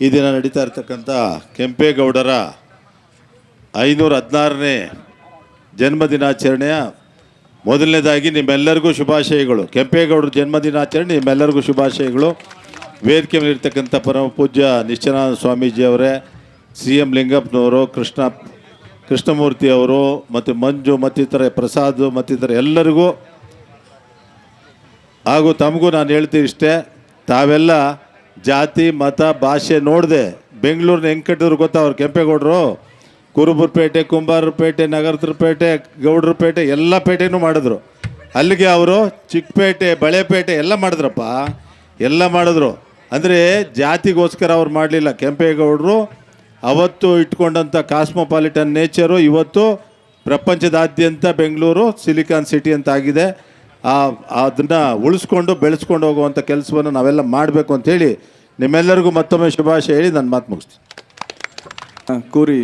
ಈ ದಿನ ನಡೀತಾ ಇರ್ತಕ್ಕಂಥ ಕೆಂಪೇಗೌಡರ ಐನೂರ ಹದಿನಾರನೇ ಜನ್ಮದಿನಾಚರಣೆಯ ಮೊದಲನೇದಾಗಿ ನಿಮ್ಮೆಲ್ಲರಿಗೂ ಶುಭಾಶಯಗಳು. ಕೆಂಪೇಗೌಡರ ಜನ್ಮದಿನಾಚರಣೆ ನಿಮ್ಮೆಲ್ಲರಿಗೂ ಶುಭಾಶಯಗಳು. ವೇದಿಕೆ ಮೇಲಿರ್ತಕ್ಕಂಥ ಪರಮ ಪೂಜ್ಯ ನಿಶ್ಚನಾನಂದ ಸ್ವಾಮೀಜಿ ಅವರೇ ಸಿ ಎಂ ಲಿಂಗಪ್ಪನವರು, ಕೃಷ್ಣ ಕೃಷ್ಣಮೂರ್ತಿ ಅವರು ಮತ್ತು ಮಂಜು, ಮತ್ತಿತರ ಪ್ರಸಾದ್, ಮತ್ತಿತರ ಎಲ್ಲರಿಗೂ ಹಾಗೂ ತಮಗೂ ನಾನು ಹೇಳ್ತೀನಿ ಇಷ್ಟೇ, ತಾವೆಲ್ಲ ಜಾತಿ, ಮತ, ಭಾಷೆ ನೋಡಿದೆ ಬೆಂಗಳೂರಿನ ಹೆಂಗೆ ಕಟ್ಟಿದ್ರು ಗೊತ್ತಾ ಅವ್ರು ಕೆಂಪೇಗೌಡರು? ಕುರುಬುರ್ಪೇಟೆ ಕುಂಬಾರಪೇಟೆ ಗೌಡ್ರ ಗೌಡ್ರಪೇಟೆ ಎಲ್ಲ ಪೇಟೆನೂ ಮಾಡಿದ್ರು. ಅಲ್ಲಿಗೆ ಅವರು ಚಿಕ್ಕಪೇಟೆ, ಬಳೆಪೇಟೆ ಎಲ್ಲ ಮಾಡಿದ್ರಪ್ಪ. ಎಲ್ಲ ಮಾಡಿದ್ರು. ಅಂದರೆ ಜಾತಿಗೋಸ್ಕರ ಅವ್ರು ಮಾಡಲಿಲ್ಲ. ಕೆಂಪೇಗೌಡರು ಅವತ್ತು ಇಟ್ಕೊಂಡಂಥ ಕಾಸ್ಮೋಪಾಲಿಟನ್ ನೇಚರು ಇವತ್ತು ಪ್ರಪಂಚದಾದ್ಯಂತ ಬೆಂಗಳೂರು ಸಿಲಿಕಾನ್ ಸಿಟಿ ಅಂತ ಆಗಿದೆ. ಅದನ್ನು ಉಳಿಸ್ಕೊಂಡು ಬೆಳೆಸ್ಕೊಂಡು ಹೋಗುವಂಥ ಕೆಲಸವನ್ನು ನಾವೆಲ್ಲ ಮಾಡಬೇಕು ಅಂತೇಳಿ ನಿಮ್ಮೆಲ್ಲರಿಗೂ ಮತ್ತೊಮ್ಮೆ ಶುಭಾಶಯ ಹೇಳಿ ನನ್ನ ಮಾತು ಮುಗಿಸ್ತೀನಿ. ಕೂರಿ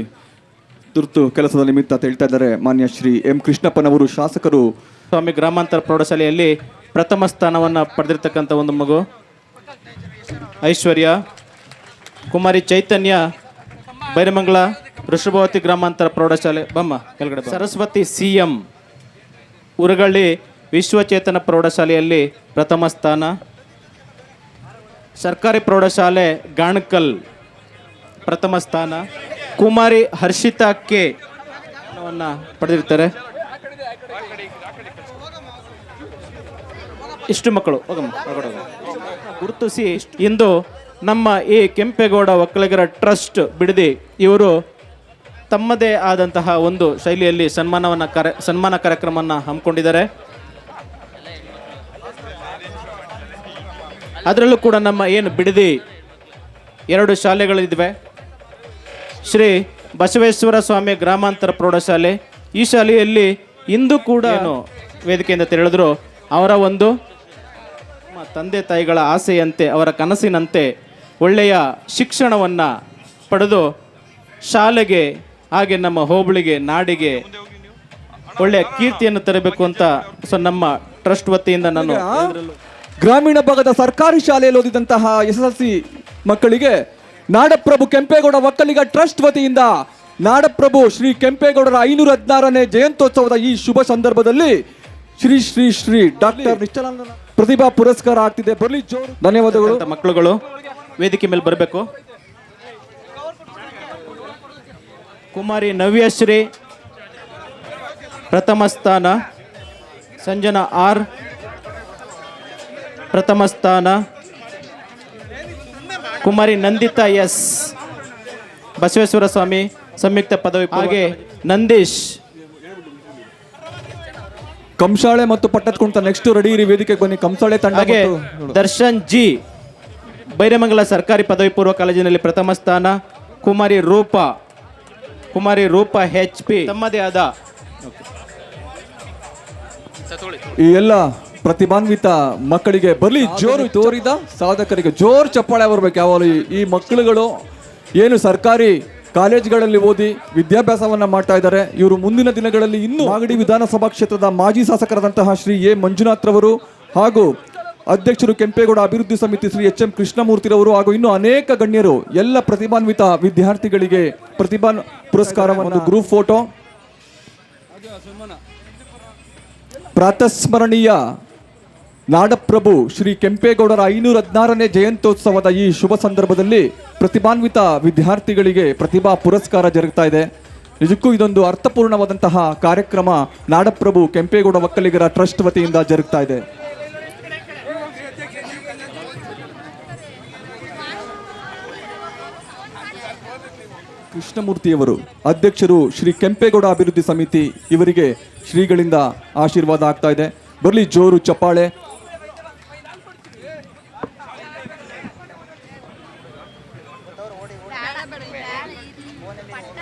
ತುರ್ತು ಕೆಲಸದ ನಿಮಿತ್ತ ಅಂತ ಹೇಳ್ತಾ ಇದ್ದಾರೆ ಮಾನ್ಯ ಶ್ರೀ ಎಂ ಕೃಷ್ಣಪ್ಪನವರು ಶಾಸಕರು. ಸ್ವಾಮಿ ಗ್ರಾಮಾಂತರ ಪ್ರೌಢಶಾಲೆಯಲ್ಲಿ ಪ್ರಥಮ ಸ್ಥಾನವನ್ನು ಪಡೆದಿರ್ತಕ್ಕಂಥ ಒಂದು ಮಗು. ಐಶ್ವರ್ಯ ಕುಮಾರಿ ಚೈತನ್ಯ ಬೈರಮಂಗಲ ವೃಷಭಾವತಿ ಗ್ರಾಮಾಂತರ ಪ್ರೌಢಶಾಲೆ. ಬಮ್ಮ ಕೆಳಗಡೆ. ಸರಸ್ವತಿ ಸಿ ಎಂ ಉರಗಳ್ಳಿ ವಿಶ್ವಚೇತನ ಪ್ರೌಢಶಾಲೆಯಲ್ಲಿ ಪ್ರಥಮ ಸ್ಥಾನ. ಸರ್ಕಾರಿ ಪ್ರೌಢಶಾಲೆ ಗಾಣಕಲ್ ಪ್ರಥಮ ಸ್ಥಾನ. ಕುಮಾರಿ ಹರ್ಷಿತಾ ಕೆ ಪಡೆದಿರ್ತಾರೆ. ಇಷ್ಟು ಮಕ್ಕಳು. ಗುರುತಿಸಿ ಇಂದು ನಮ್ಮ ಈ ಕೆಂಪೇಗೌಡ ಒಕ್ಕಲಿಗರ ಟ್ರಸ್ಟ್ ಬಿಡದಿ, ಇವರು ತಮ್ಮದೇ ಆದಂತಹ ಒಂದು ಶೈಲಿಯಲ್ಲಿ ಸನ್ಮಾನವನ್ನು ಕಾರ್ಯ, ಸನ್ಮಾನ ಕಾರ್ಯಕ್ರಮವನ್ನು ಹಮ್ಮಿಕೊಂಡಿದ್ದಾರೆ. ಅದರಲ್ಲೂ ಕೂಡ ನಮ್ಮ ಏನು ಬಿಡದಿ ಎರಡು ಶಾಲೆಗಳಿದ್ವೆ ಶ್ರೀ ಬಸವೇಶ್ವರ ಸ್ವಾಮಿ ಗ್ರಾಮಾಂತರ ಪ್ರೌಢಶಾಲೆ ಈ ಶಾಲೆಯಲ್ಲಿ ಇಂದು ಕೂಡ ಏನು? ವೇದಿಕೆಯಿಂದ ತೆರಳಿದ್ರು. ಅವರ ಒಂದು ನಮ್ಮ ತಂದೆ ತಾಯಿಗಳ ಆಸೆಯಂತೆ ಅವರ ಕನಸಿನಂತೆ ಒಳ್ಳೆಯ ಶಿಕ್ಷಣವನ್ನು ಪಡೆದು ಶಾಲೆಗೆ ಹಾಗೆ ನಮ್ಮ ಹೋಬಳಿಗೆ ನಾಡಿಗೆ ಒಳ್ಳೆಯ ಕೀರ್ತಿಯನ್ನು ತರಬೇಕು ಅಂತ ಸೊ ನಮ್ಮ ಟ್ರಸ್ಟ್ ವತಿಯಿಂದ ನಾನು ಗ್ರಾಮೀಣ ಭಾಗದ ಸರ್ಕಾರಿ ಶಾಲೆಯಲ್ಲಿ ಓದಿದಂತಹ ಎಸ್ ಎಸ್ ಎಲ್ ಮಕ್ಕಳಿಗೆ ನಾಡಪ್ರಭು ಕೆಂಪೇಗೌಡ ಒಕ್ಕಲಿಗ ಟ್ರಸ್ಟ್ ವತಿಯಿಂದ ನಾಡಪ್ರಭು ಶ್ರೀ ಕೆಂಪೇಗೌಡರ ಐನೂರ ಹದಿನಾರನೇ ಜಯಂತ್ಯೋತ್ಸವದ ಈ ಶುಭ ಸಂದರ್ಭದಲ್ಲಿ ಶ್ರೀ ಶ್ರೀ ಶ್ರೀ ಡಾಕ್ಟರ್ ನಿಶ್ಚಲಾನಂದ ಪ್ರತಿಭಾ ಪುರಸ್ಕಾರ ಆಗ್ತಿದೆ. ಬರ್ಲಿ ಜೋರು. ಧನ್ಯವಾದಗಳು. ಮಕ್ಕಳುಗಳು? ವೇದಿಕೆ ಮೇಲೆ ಬರಬೇಕು. ಕುಮಾರಿ ನವ್ಯಶ್ರೀ ಪ್ರಥಮ ಸ್ಥಾನ. ಸಂಜನಾ ಆರ್. ಪ್ರಥಮ ಸ್ಥಾನ. ಕುಮಾರಿ ನಂದಿತಾ ಎಸ್. ಬಸವೇಶ್ವರ ಸ್ವಾಮಿ ಸಂಯುಕ್ತ ಪದವಿ ಹಾಗೆ ನಂದೀಶ್. ಕಂಸಾಳೆ ಮತ್ತು ಪಟ್ಟದ್ಕೊಂಡ ನೆಕ್ಸ್ಟ್ ರೆಡಿ ಇರಿ ವೇದಿಕೆ ಬನ್ನಿ. ಕಂಸಾಳೆ ತಂಡ ಹಾಗೆ ದರ್ಶನ್ ಜಿ ಬೈರಮಂಗಲ ಸರ್ಕಾರಿ ಪದವಿ ಪೂರ್ವ ಕಾಲೇಜಿನಲ್ಲಿ ಪ್ರಥಮ ಸ್ಥಾನ. ಕುಮಾರಿ ರೂಪಾ. ಕುಮಾರಿ ರೂಪಾ ಹೆಚ್ ಪಿ ತಮ್ಮದೇ ಆದ. ಈ ಎಲ್ಲ ಪ್ರತಿಭಾನ್ವಿತ ಮಕ್ಕಳಿಗೆ ಬರಲಿ ಜೋರು ತೋರಿದ ಸಾಧಕರಿಗೆ ಜೋರು ಚಪ್ಪಾಳೆ ಬರಬೇಕು. ಯಾವಾಗಲೂ ಈ- ಮಕ್ಕಳುಗಳು ಏನು ಸರ್ಕಾರಿ ಕಾಲೇಜ್ಗಳಲ್ಲಿ ಓದಿ ವಿದ್ಯಾಭ್ಯಾಸವನ್ನು ಮಾಡ್ತಾ ಇದ್ದಾರೆ. ಇವರು ಮುಂದಿನ ದಿನಗಳಲ್ಲಿ ಇನ್ನೂ ಮಾಗಡಿ ವಿಧಾನಸಭಾ ಕ್ಷೇತ್ರದ ಮಾಜಿ ಶಾಸಕರಾದಂತಹ ಶ್ರೀ ಎ. ಮಂಜುನಾಥ್ ರವರು ಹಾಗೂ ಅಧ್ಯಕ್ಷರು ಕೆಂಪೇಗೌಡ ಅಭಿವೃದ್ಧಿ ಸಮಿತಿ ಶ್ರೀ ಎಚ್. ಎಂ. ಕೃಷ್ಣಮೂರ್ತಿರವರು ಹಾಗೂ ಇನ್ನೂ ಅನೇಕ ಗಣ್ಯರು ಎಲ್ಲ ಪ್ರತಿಭಾನ್ವಿತ ವಿದ್ಯಾರ್ಥಿಗಳಿಗೆ ಪ್ರತಿಭಾ ಪುರಸ್ಕಾರವನ್ನು ಗ್ರೂಪ್ ಫೋಟೋ. ಪ್ರಾತಸ್ಮರಣೀಯ ನಾಡಪ್ರಭು ಶ್ರೀ ಕೆಂಪೇಗೌಡರ ಐನೂರ ಹದಿನಾರನೇ ಜಯಂತ್ಯೋತ್ಸವದ ಈ ಶುಭ ಸಂದರ್ಭದಲ್ಲಿ ಪ್ರತಿಭಾನ್ವಿತ ವಿದ್ಯಾರ್ಥಿಗಳಿಗೆ ಪ್ರತಿಭಾ ಪುರಸ್ಕಾರ ಜರುಗ್ತಾ ಇದೆ. ನಿಜಕ್ಕೂ ಇದೊಂದು ಅರ್ಥಪೂರ್ಣವಾದಂತಹ ಕಾರ್ಯಕ್ರಮ ನಾಡಪ್ರಭು ಕೆಂಪೇಗೌಡ ಒಕ್ಕಲಿಗರ ಟ್ರಸ್ಟ್ ವತಿಯಿಂದ ಜರುಗ್ತಾ ಇದೆ. ಕೃಷ್ಣಮೂರ್ತಿಯವರು ಅಧ್ಯಕ್ಷರು ಶ್ರೀ ಕೆಂಪೇಗೌಡ ಅಭಿವೃದ್ಧಿ ಸಮಿತಿ ಇವರಿಗೆ ಶ್ರೀಗಳಿಂದ ಆಶೀರ್ವಾದ ಆಗ್ತಾ ಇದೆ. ಬರಲಿ ಜೋರು ಚಪ್ಪಾಳೆ ಬೇಡ ಬೇಡ ಬೇಡ ಇದು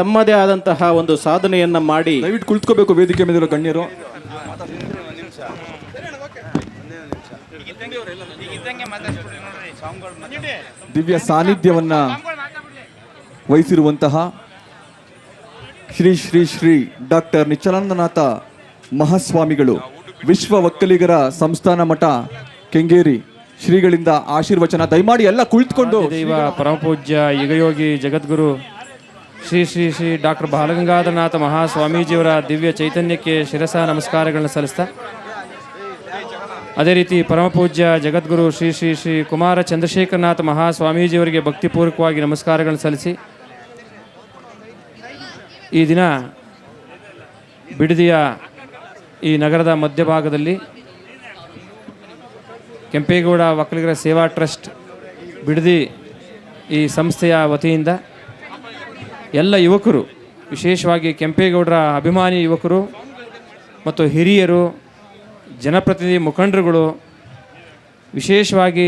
ತಮ್ಮದೇ ಆದಂತಹ ಒಂದು ಸಾಧನೆಯನ್ನ ಮಾಡಿ ದಯವಿಟ್ಟು ಕುಳಿತುಕೋಬೇಕು ವೇದಿಕೆ ಮೇಲಿರೋ ಗಣ್ಯರು. ದಿವ್ಯ ಸಾನ್ನಿಧ್ಯವನ್ನ ವಹಿಸಿರುವಂತಹ ಶ್ರೀ ಶ್ರೀ ಶ್ರೀ ಡಾಕ್ಟರ್ ನಿಚಲಾನಂದನಾಥ ಮಹಾಸ್ವಾಮಿಗಳು ವಿಶ್ವ ಒಕ್ಕಲಿಗರ ಸಂಸ್ಥಾನ ಮಠ ಕೆಂಗೇರಿ ಶ್ರೀಗಳಿಂದ ಆಶೀರ್ವಚನ. ದಯಮಾಡಿ ಎಲ್ಲ ಕುಳಿತುಕೊಂಡು. ದೈವ ಪರಮಪೂಜ್ಯ ಯುಗಯೋಗಿ ಜಗದ್ಗುರು ಶ್ರೀ ಶ್ರೀ ಶ್ರೀ ಡಾಕ್ಟರ್ ಬಾಲಗಂಗಾಧರನಾಥ ಮಹಾಸ್ವಾಮೀಜಿಯವರ ದಿವ್ಯ ಚೈತನ್ಯಕ್ಕೆ ಶಿರಸ ನಮಸ್ಕಾರಗಳನ್ನು ಸಲ್ಲಿಸ್ತಾ. ಅದೇ ರೀತಿ ಪರಮಪೂಜ್ಯ ಜಗದ್ಗುರು ಶ್ರೀ ಶ್ರೀ ಶ್ರೀ ಕುಮಾರ ಚಂದ್ರಶೇಖರನಾಥ ಮಹಾಸ್ವಾಮೀಜಿಯವರಿಗೆ ಭಕ್ತಿಪೂರ್ವಕವಾಗಿ ನಮಸ್ಕಾರಗಳನ್ನು ಸಲ್ಲಿಸಿ. ಈ ದಿನ ಬಿಡದಿಯ ಈ ನಗರದ ಮಧ್ಯಭಾಗದಲ್ಲಿ ಕೆಂಪೇಗೌಡ ಒಕ್ಕಲಿಗರ ಸೇವಾ ಟ್ರಸ್ಟ್ ಬಿಡದಿ ಈ ಸಂಸ್ಥೆಯ ವತಿಯಿಂದ ಎಲ್ಲ ಯುವಕರು, ವಿಶೇಷವಾಗಿ ಕೆಂಪೇಗೌಡರ ಅಭಿಮಾನಿ ಯುವಕರು ಮತ್ತು ಹಿರಿಯರು, ಜನಪ್ರತಿನಿಧಿ ಮುಖಂಡರುಗಳು, ವಿಶೇಷವಾಗಿ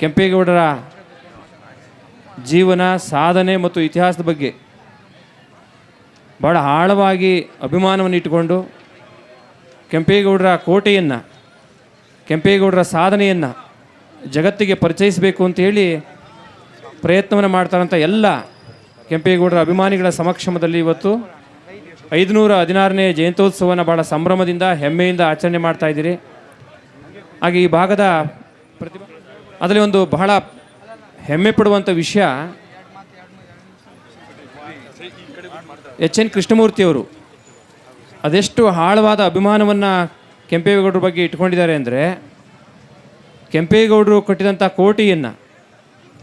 ಕೆಂಪೇಗೌಡರ ಜೀವನ, ಸಾಧನೆ ಮತ್ತು ಇತಿಹಾಸದ ಬಗ್ಗೆ ಭಾಳ ಆಳವಾಗಿ ಅಭಿಮಾನವನ್ನು ಇಟ್ಟುಕೊಂಡು ಕೆಂಪೇಗೌಡರ ಕೋಟೆಯನ್ನು, ಕೆಂಪೇಗೌಡರ ಸಾಧನೆಯನ್ನು ಜಗತ್ತಿಗೆ ಪರಿಚಯಿಸಬೇಕು ಅಂತೇಳಿ ಪ್ರಯತ್ನವನ್ನು ಮಾಡ್ತಾರಂಥ ಎಲ್ಲ ಕೆಂಪೇಗೌಡರ ಅಭಿಮಾನಿಗಳ ಸಮಕ್ಷಮದಲ್ಲಿ ಇವತ್ತು ಐದುನೂರ ಹದಿನಾರನೇ ಜಯಂತ್ಯೋತ್ಸವನ ಭಾಳ ಸಂಭ್ರಮದಿಂದ, ಹೆಮ್ಮೆಯಿಂದ ಆಚರಣೆ ಮಾಡ್ತಾ ಇದ್ದೀರಿ. ಹಾಗೆ ಈ ಭಾಗದ ಅದರಲ್ಲಿ ಒಂದು ಬಹಳ ಹೆಮ್ಮೆ ಪಡುವಂಥ ವಿಷಯ ಎಚ್ ಎನ್ ಕೃಷ್ಣಮೂರ್ತಿಯವರು ಅದೆಷ್ಟು ಆಳವಾದ ಅಭಿಮಾನವನ್ನು ಕೆಂಪೇಗೌಡರ ಬಗ್ಗೆ ಇಟ್ಕೊಂಡಿದ್ದಾರೆ ಅಂದರೆ, ಕೆಂಪೇಗೌಡರು ಕಟ್ಟಿದಂಥ ಕೋಟೆಯನ್ನು,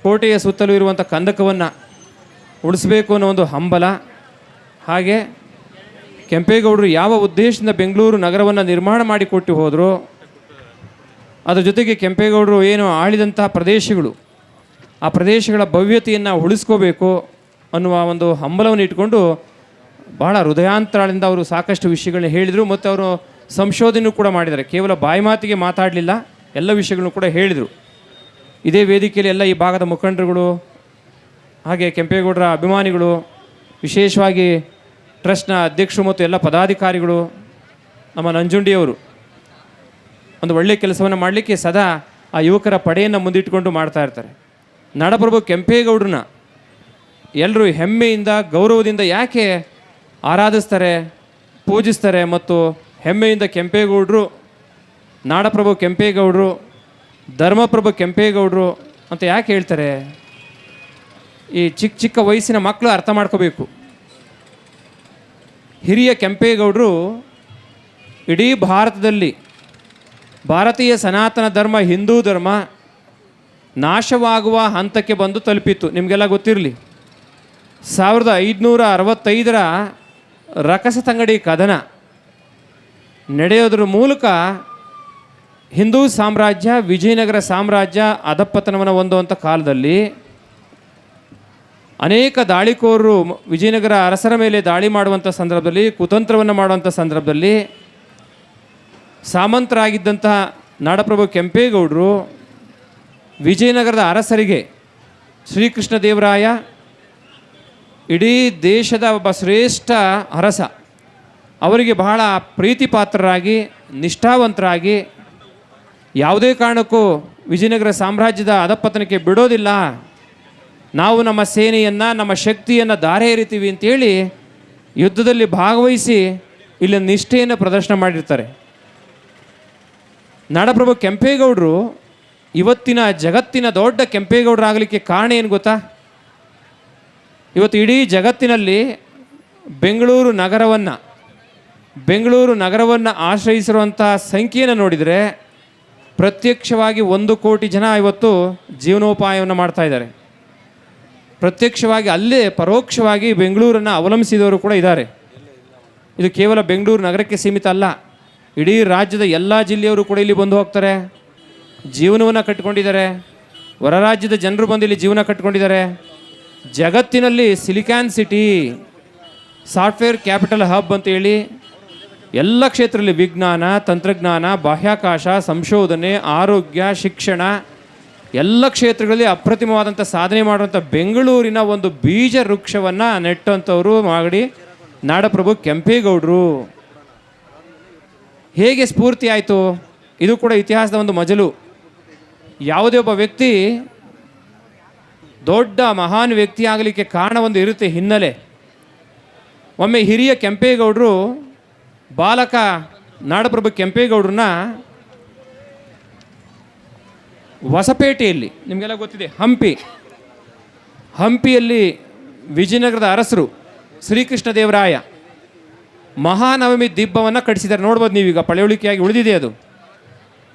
ಕೋಟೆಯ ಸುತ್ತಲೂ ಇರುವಂಥ ಕಂದಕವನ್ನು ಉಳಿಸ್ಬೇಕು ಅನ್ನೋ ಒಂದು ಹಂಬಲ. ಹಾಗೆ ಕೆಂಪೇಗೌಡರು ಯಾವ ಉದ್ದೇಶದಿಂದ ಬೆಂಗಳೂರು ನಗರವನ್ನು ನಿರ್ಮಾಣ ಮಾಡಿಕೊಟ್ಟು ಹೋದರು, ಅದರ ಜೊತೆಗೆ ಕೆಂಪೇಗೌಡರು ಏನು ಆಳಿದಂತಹ ಪ್ರದೇಶಗಳು, ಆ ಪ್ರದೇಶಗಳ ಭವ್ಯತೆಯನ್ನು ಉಳಿಸ್ಕೋಬೇಕು ಅನ್ನುವ ಒಂದು ಹಂಬಲವನ್ನು ಇಟ್ಕೊಂಡು ಬಹಳ ಹೃದಯಾಂತರಾಳಿಂದ ಅವರು ಸಾಕಷ್ಟು ವಿಷಯಗಳನ್ನ ಹೇಳಿದರು. ಮತ್ತು ಅವರು ಸಂಶೋಧನೆ ಕೂಡ ಮಾಡಿದ್ದಾರೆ. ಕೇವಲ ಬಾಯಿ ಮಾತಿಗೆ ಮಾತಾಡಲಿಲ್ಲ, ಎಲ್ಲ ವಿಷಯಗಳನ್ನು ಕೂಡ ಹೇಳಿದರು. ಇದೇ ವೇದಿಕೆಯಲ್ಲಿ ಎಲ್ಲ ಈ ಭಾಗದ ಮುಖಂಡರುಗಳು ಹಾಗೆ ಕೆಂಪೇಗೌಡರ ಅಭಿಮಾನಿಗಳು, ವಿಶೇಷವಾಗಿ ಟ್ರಸ್ಟ್ನ ಅಧ್ಯಕ್ಷರು ಮತ್ತು ಎಲ್ಲ ಪದಾಧಿಕಾರಿಗಳು, ನಮ್ಮ ನಂಜುಂಡಿಯವರು, ಒಂದು ಒಳ್ಳೆಯ ಕೆಲಸವನ್ನು ಮಾಡಲಿಕ್ಕೆ ಸದಾ ಆ ಯುವಕರ ಪಡೆಯನ್ನು ಮುಂದಿಟ್ಟುಕೊಂಡು ಮಾಡ್ತಾ ಇರ್ತಾರೆ. ನಾಡಪ್ರಭು ಕೆಂಪೇಗೌಡ್ರನ್ನ ಎಲ್ಲರೂ ಹೆಮ್ಮೆಯಿಂದ, ಗೌರವದಿಂದ ಯಾಕೆ ಆರಾಧಿಸ್ತಾರೆ, ಪೂಜಿಸ್ತಾರೆ ಮತ್ತು ಹೆಮ್ಮೆಯಿಂದ ಕೆಂಪೇಗೌಡರು, ನಾಡಪ್ರಭು ಕೆಂಪೇಗೌಡರು, ಧರ್ಮಪ್ರಭು ಕೆಂಪೇಗೌಡರು ಅಂತ ಯಾಕೆ ಹೇಳ್ತಾರೆ? ಈ ಚಿಕ್ಕ ಚಿಕ್ಕ ವಯಸ್ಸಿನ ಮಕ್ಕಳು ಅರ್ಥ ಮಾಡ್ಕೋಬೇಕು. ಹಿರಿಯ ಕೆಂಪೇಗೌಡರು ಇಡೀ ಭಾರತದಲ್ಲಿ ಭಾರತೀಯ ಸನಾತನ ಧರ್ಮ, ಹಿಂದೂ ಧರ್ಮ ನಾಶವಾಗುವ ಹಂತಕ್ಕೆ ಬಂದು ತಲುಪಿತ್ತು. ನಿಮಗೆಲ್ಲ ಗೊತ್ತಿರಲಿ. ಸಾವಿರದ ಐದುನೂರ ಅರವತ್ತೈದರ ರಕಸತಂಗಡಿ ಕದನ ನಡೆಯೋದ್ರ ಮೂಲಕ ಹಿಂದೂ ಸಾಮ್ರಾಜ್ಯ, ವಿಜಯನಗರ ಸಾಮ್ರಾಜ್ಯ ಅಧಪತನವನ್ನು ಹೊಂದುವಂಥ ಕಾಲದಲ್ಲಿ ಅನೇಕ ದಾಳಿಕೋರರು ವಿಜಯನಗರ ಅರಸರ ಮೇಲೆ ದಾಳಿ ಮಾಡುವಂಥ ಸಂದರ್ಭದಲ್ಲಿ, ಕುತಂತ್ರವನ್ನು ಮಾಡುವಂಥ ಸಂದರ್ಭದಲ್ಲಿ ಸಾಮಂತರಾಗಿದ್ದಂತಹ ನಾಡಪ್ರಭು ಕೆಂಪೇಗೌಡರು ವಿಜಯನಗರದ ಅರಸರಿಗೆ ಶ್ರೀಕೃಷ್ಣ ದೇವರಾಯ ಇಡೀ ದೇಶದ ಒಬ್ಬ ಶ್ರೇಷ್ಠ ಅರಸ, ಅವರಿಗೆ ಬಹಳ ಪ್ರೀತಿಪಾತ್ರರಾಗಿ, ನಿಷ್ಠಾವಂತರಾಗಿ ಯಾವುದೇ ಕಾರಣಕ್ಕೂ ವಿಜಯನಗರ ಸಾಮ್ರಾಜ್ಯದ ಅಧಪತನಕ್ಕೆ ಬಿಡೋದಿಲ್ಲ. ನಾವು ನಮ್ಮ ಸೇನೆಯನ್ನು, ನಮ್ಮ ಶಕ್ತಿಯನ್ನು ಧಾರೆ ಎರಿತೀವಿ ಅಂತೇಳಿ ಯುದ್ಧದಲ್ಲಿ ಭಾಗವಹಿಸಿ ಇಲ್ಲಿ ನಿಷ್ಠೆಯನ್ನು ಪ್ರದರ್ಶನ ಮಾಡಿರ್ತಾರೆ. ನಾಡಪ್ರಭು ಕೆಂಪೇಗೌಡರು ಇವತ್ತಿನ ಜಗತ್ತಿನ ದೊಡ್ಡ ಕೆಂಪೇಗೌಡರಾಗಲಿಕ್ಕೆ ಕಾರಣ ಏನು ಗೊತ್ತಾ? ಇವತ್ತು ಇಡೀ ಜಗತ್ತಿನಲ್ಲಿ ಬೆಂಗಳೂರು ನಗರವನ್ನು ಬೆಂಗಳೂರು ನಗರವನ್ನು ಆಶ್ರಯಿಸಿರುವಂಥ ಸಂಖ್ಯೆಯನ್ನು ನೋಡಿದರೆ ಪ್ರತ್ಯಕ್ಷವಾಗಿ ಒಂದು ಕೋಟಿ ಜನ ಇವತ್ತು ಜೀವನೋಪಾಯವನ್ನು ಮಾಡ್ತಾ ಇದ್ದಾರೆ. ಪ್ರತ್ಯಕ್ಷವಾಗಿ ಅಲ್ಲೇ ಪರೋಕ್ಷವಾಗಿ ಬೆಂಗಳೂರನ್ನು ಅವಲಂಬಿಸಿದವರು ಕೂಡ ಇದ್ದಾರೆ. ಇದು ಕೇವಲ ಬೆಂಗಳೂರು ನಗರಕ್ಕೆ ಸೀಮಿತ ಅಲ್ಲ. ಇಡೀ ರಾಜ್ಯದ ಎಲ್ಲ ಜಿಲ್ಲೆಯವರು ಕೂಡ ಇಲ್ಲಿ ಬಂದು ಹೋಗ್ತಾರೆ. ಜೀವನವನ್ನು ಕಟ್ಟಿಕೊಂಡಿದ್ದಾರೆ. ಹೊರ ರಾಜ್ಯದ ಜನರು ಬಂದು ಇಲ್ಲಿ ಜೀವನ ಕಟ್ಟಿಕೊಂಡಿದ್ದಾರೆ. ಜಗತ್ತಿನಲ್ಲಿ silicon city, software capital hub ಅಂತ ಹೇಳಿ ಎಲ್ಲ ಕ್ಷೇತ್ರದಲ್ಲಿ ವಿಜ್ಞಾನ, ತಂತ್ರಜ್ಞಾನ, ಬಾಹ್ಯಾಕಾಶ, ಸಂಶೋಧನೆ, ಆರೋಗ್ಯ, ಶಿಕ್ಷಣ ಎಲ್ಲ ಕ್ಷೇತ್ರಗಳಲ್ಲಿ ಅಪ್ರತಿಮವಾದಂಥ ಸಾಧನೆ ಮಾಡುವಂಥ ಬೆಂಗಳೂರಿನ ಒಂದು ಬೀಜ ವೃಕ್ಷವನ್ನು ನೆಟ್ಟಂಥವರು ಮಾಗಡಿ ನಾಡಪ್ರಭು ಕೆಂಪೇಗೌಡರು. ಹೇಗೆ ಸ್ಫೂರ್ತಿ ಆಯಿತು? ಇದು ಕೂಡ ಇತಿಹಾಸದ ಒಂದು ಮಜಲು. ಯಾವುದೇ ಒಬ್ಬ ವ್ಯಕ್ತಿ ದೊಡ್ಡ ಮಹಾನ್ ವ್ಯಕ್ತಿ ಆಗಲಿಕ್ಕೆ ಕಾರಣ ಒಂದು ಇರುತ್ತೆ ಹಿನ್ನೆಲೆ. ಒಮ್ಮೆ ಹಿರಿಯ ಕೆಂಪೇಗೌಡರು, ಬಾಲಕ ನಾಡಪ್ರಭು ಕೆಂಪೇಗೌಡರನ್ನ ಹೊಸಪೇಟೆಯಲ್ಲಿ, ನಿಮಗೆಲ್ಲ ಗೊತ್ತಿದೆ, ಹಂಪಿ. ಹಂಪಿಯಲ್ಲಿ ವಿಜಯನಗರದ ಅರಸರು ಶ್ರೀಕೃಷ್ಣ ದೇವರಾಯ ಮಹಾನವಮಿ ದಿಬ್ಬವನ್ನು ಕಟ್ಟಿಸಿದ್ದಾರೆ. ನೋಡ್ಬೋದು ನೀವೀಗ ಪಳೆಯುಳಿಕೆಯಾಗಿ ಉಳಿದಿದೆ ಅದು.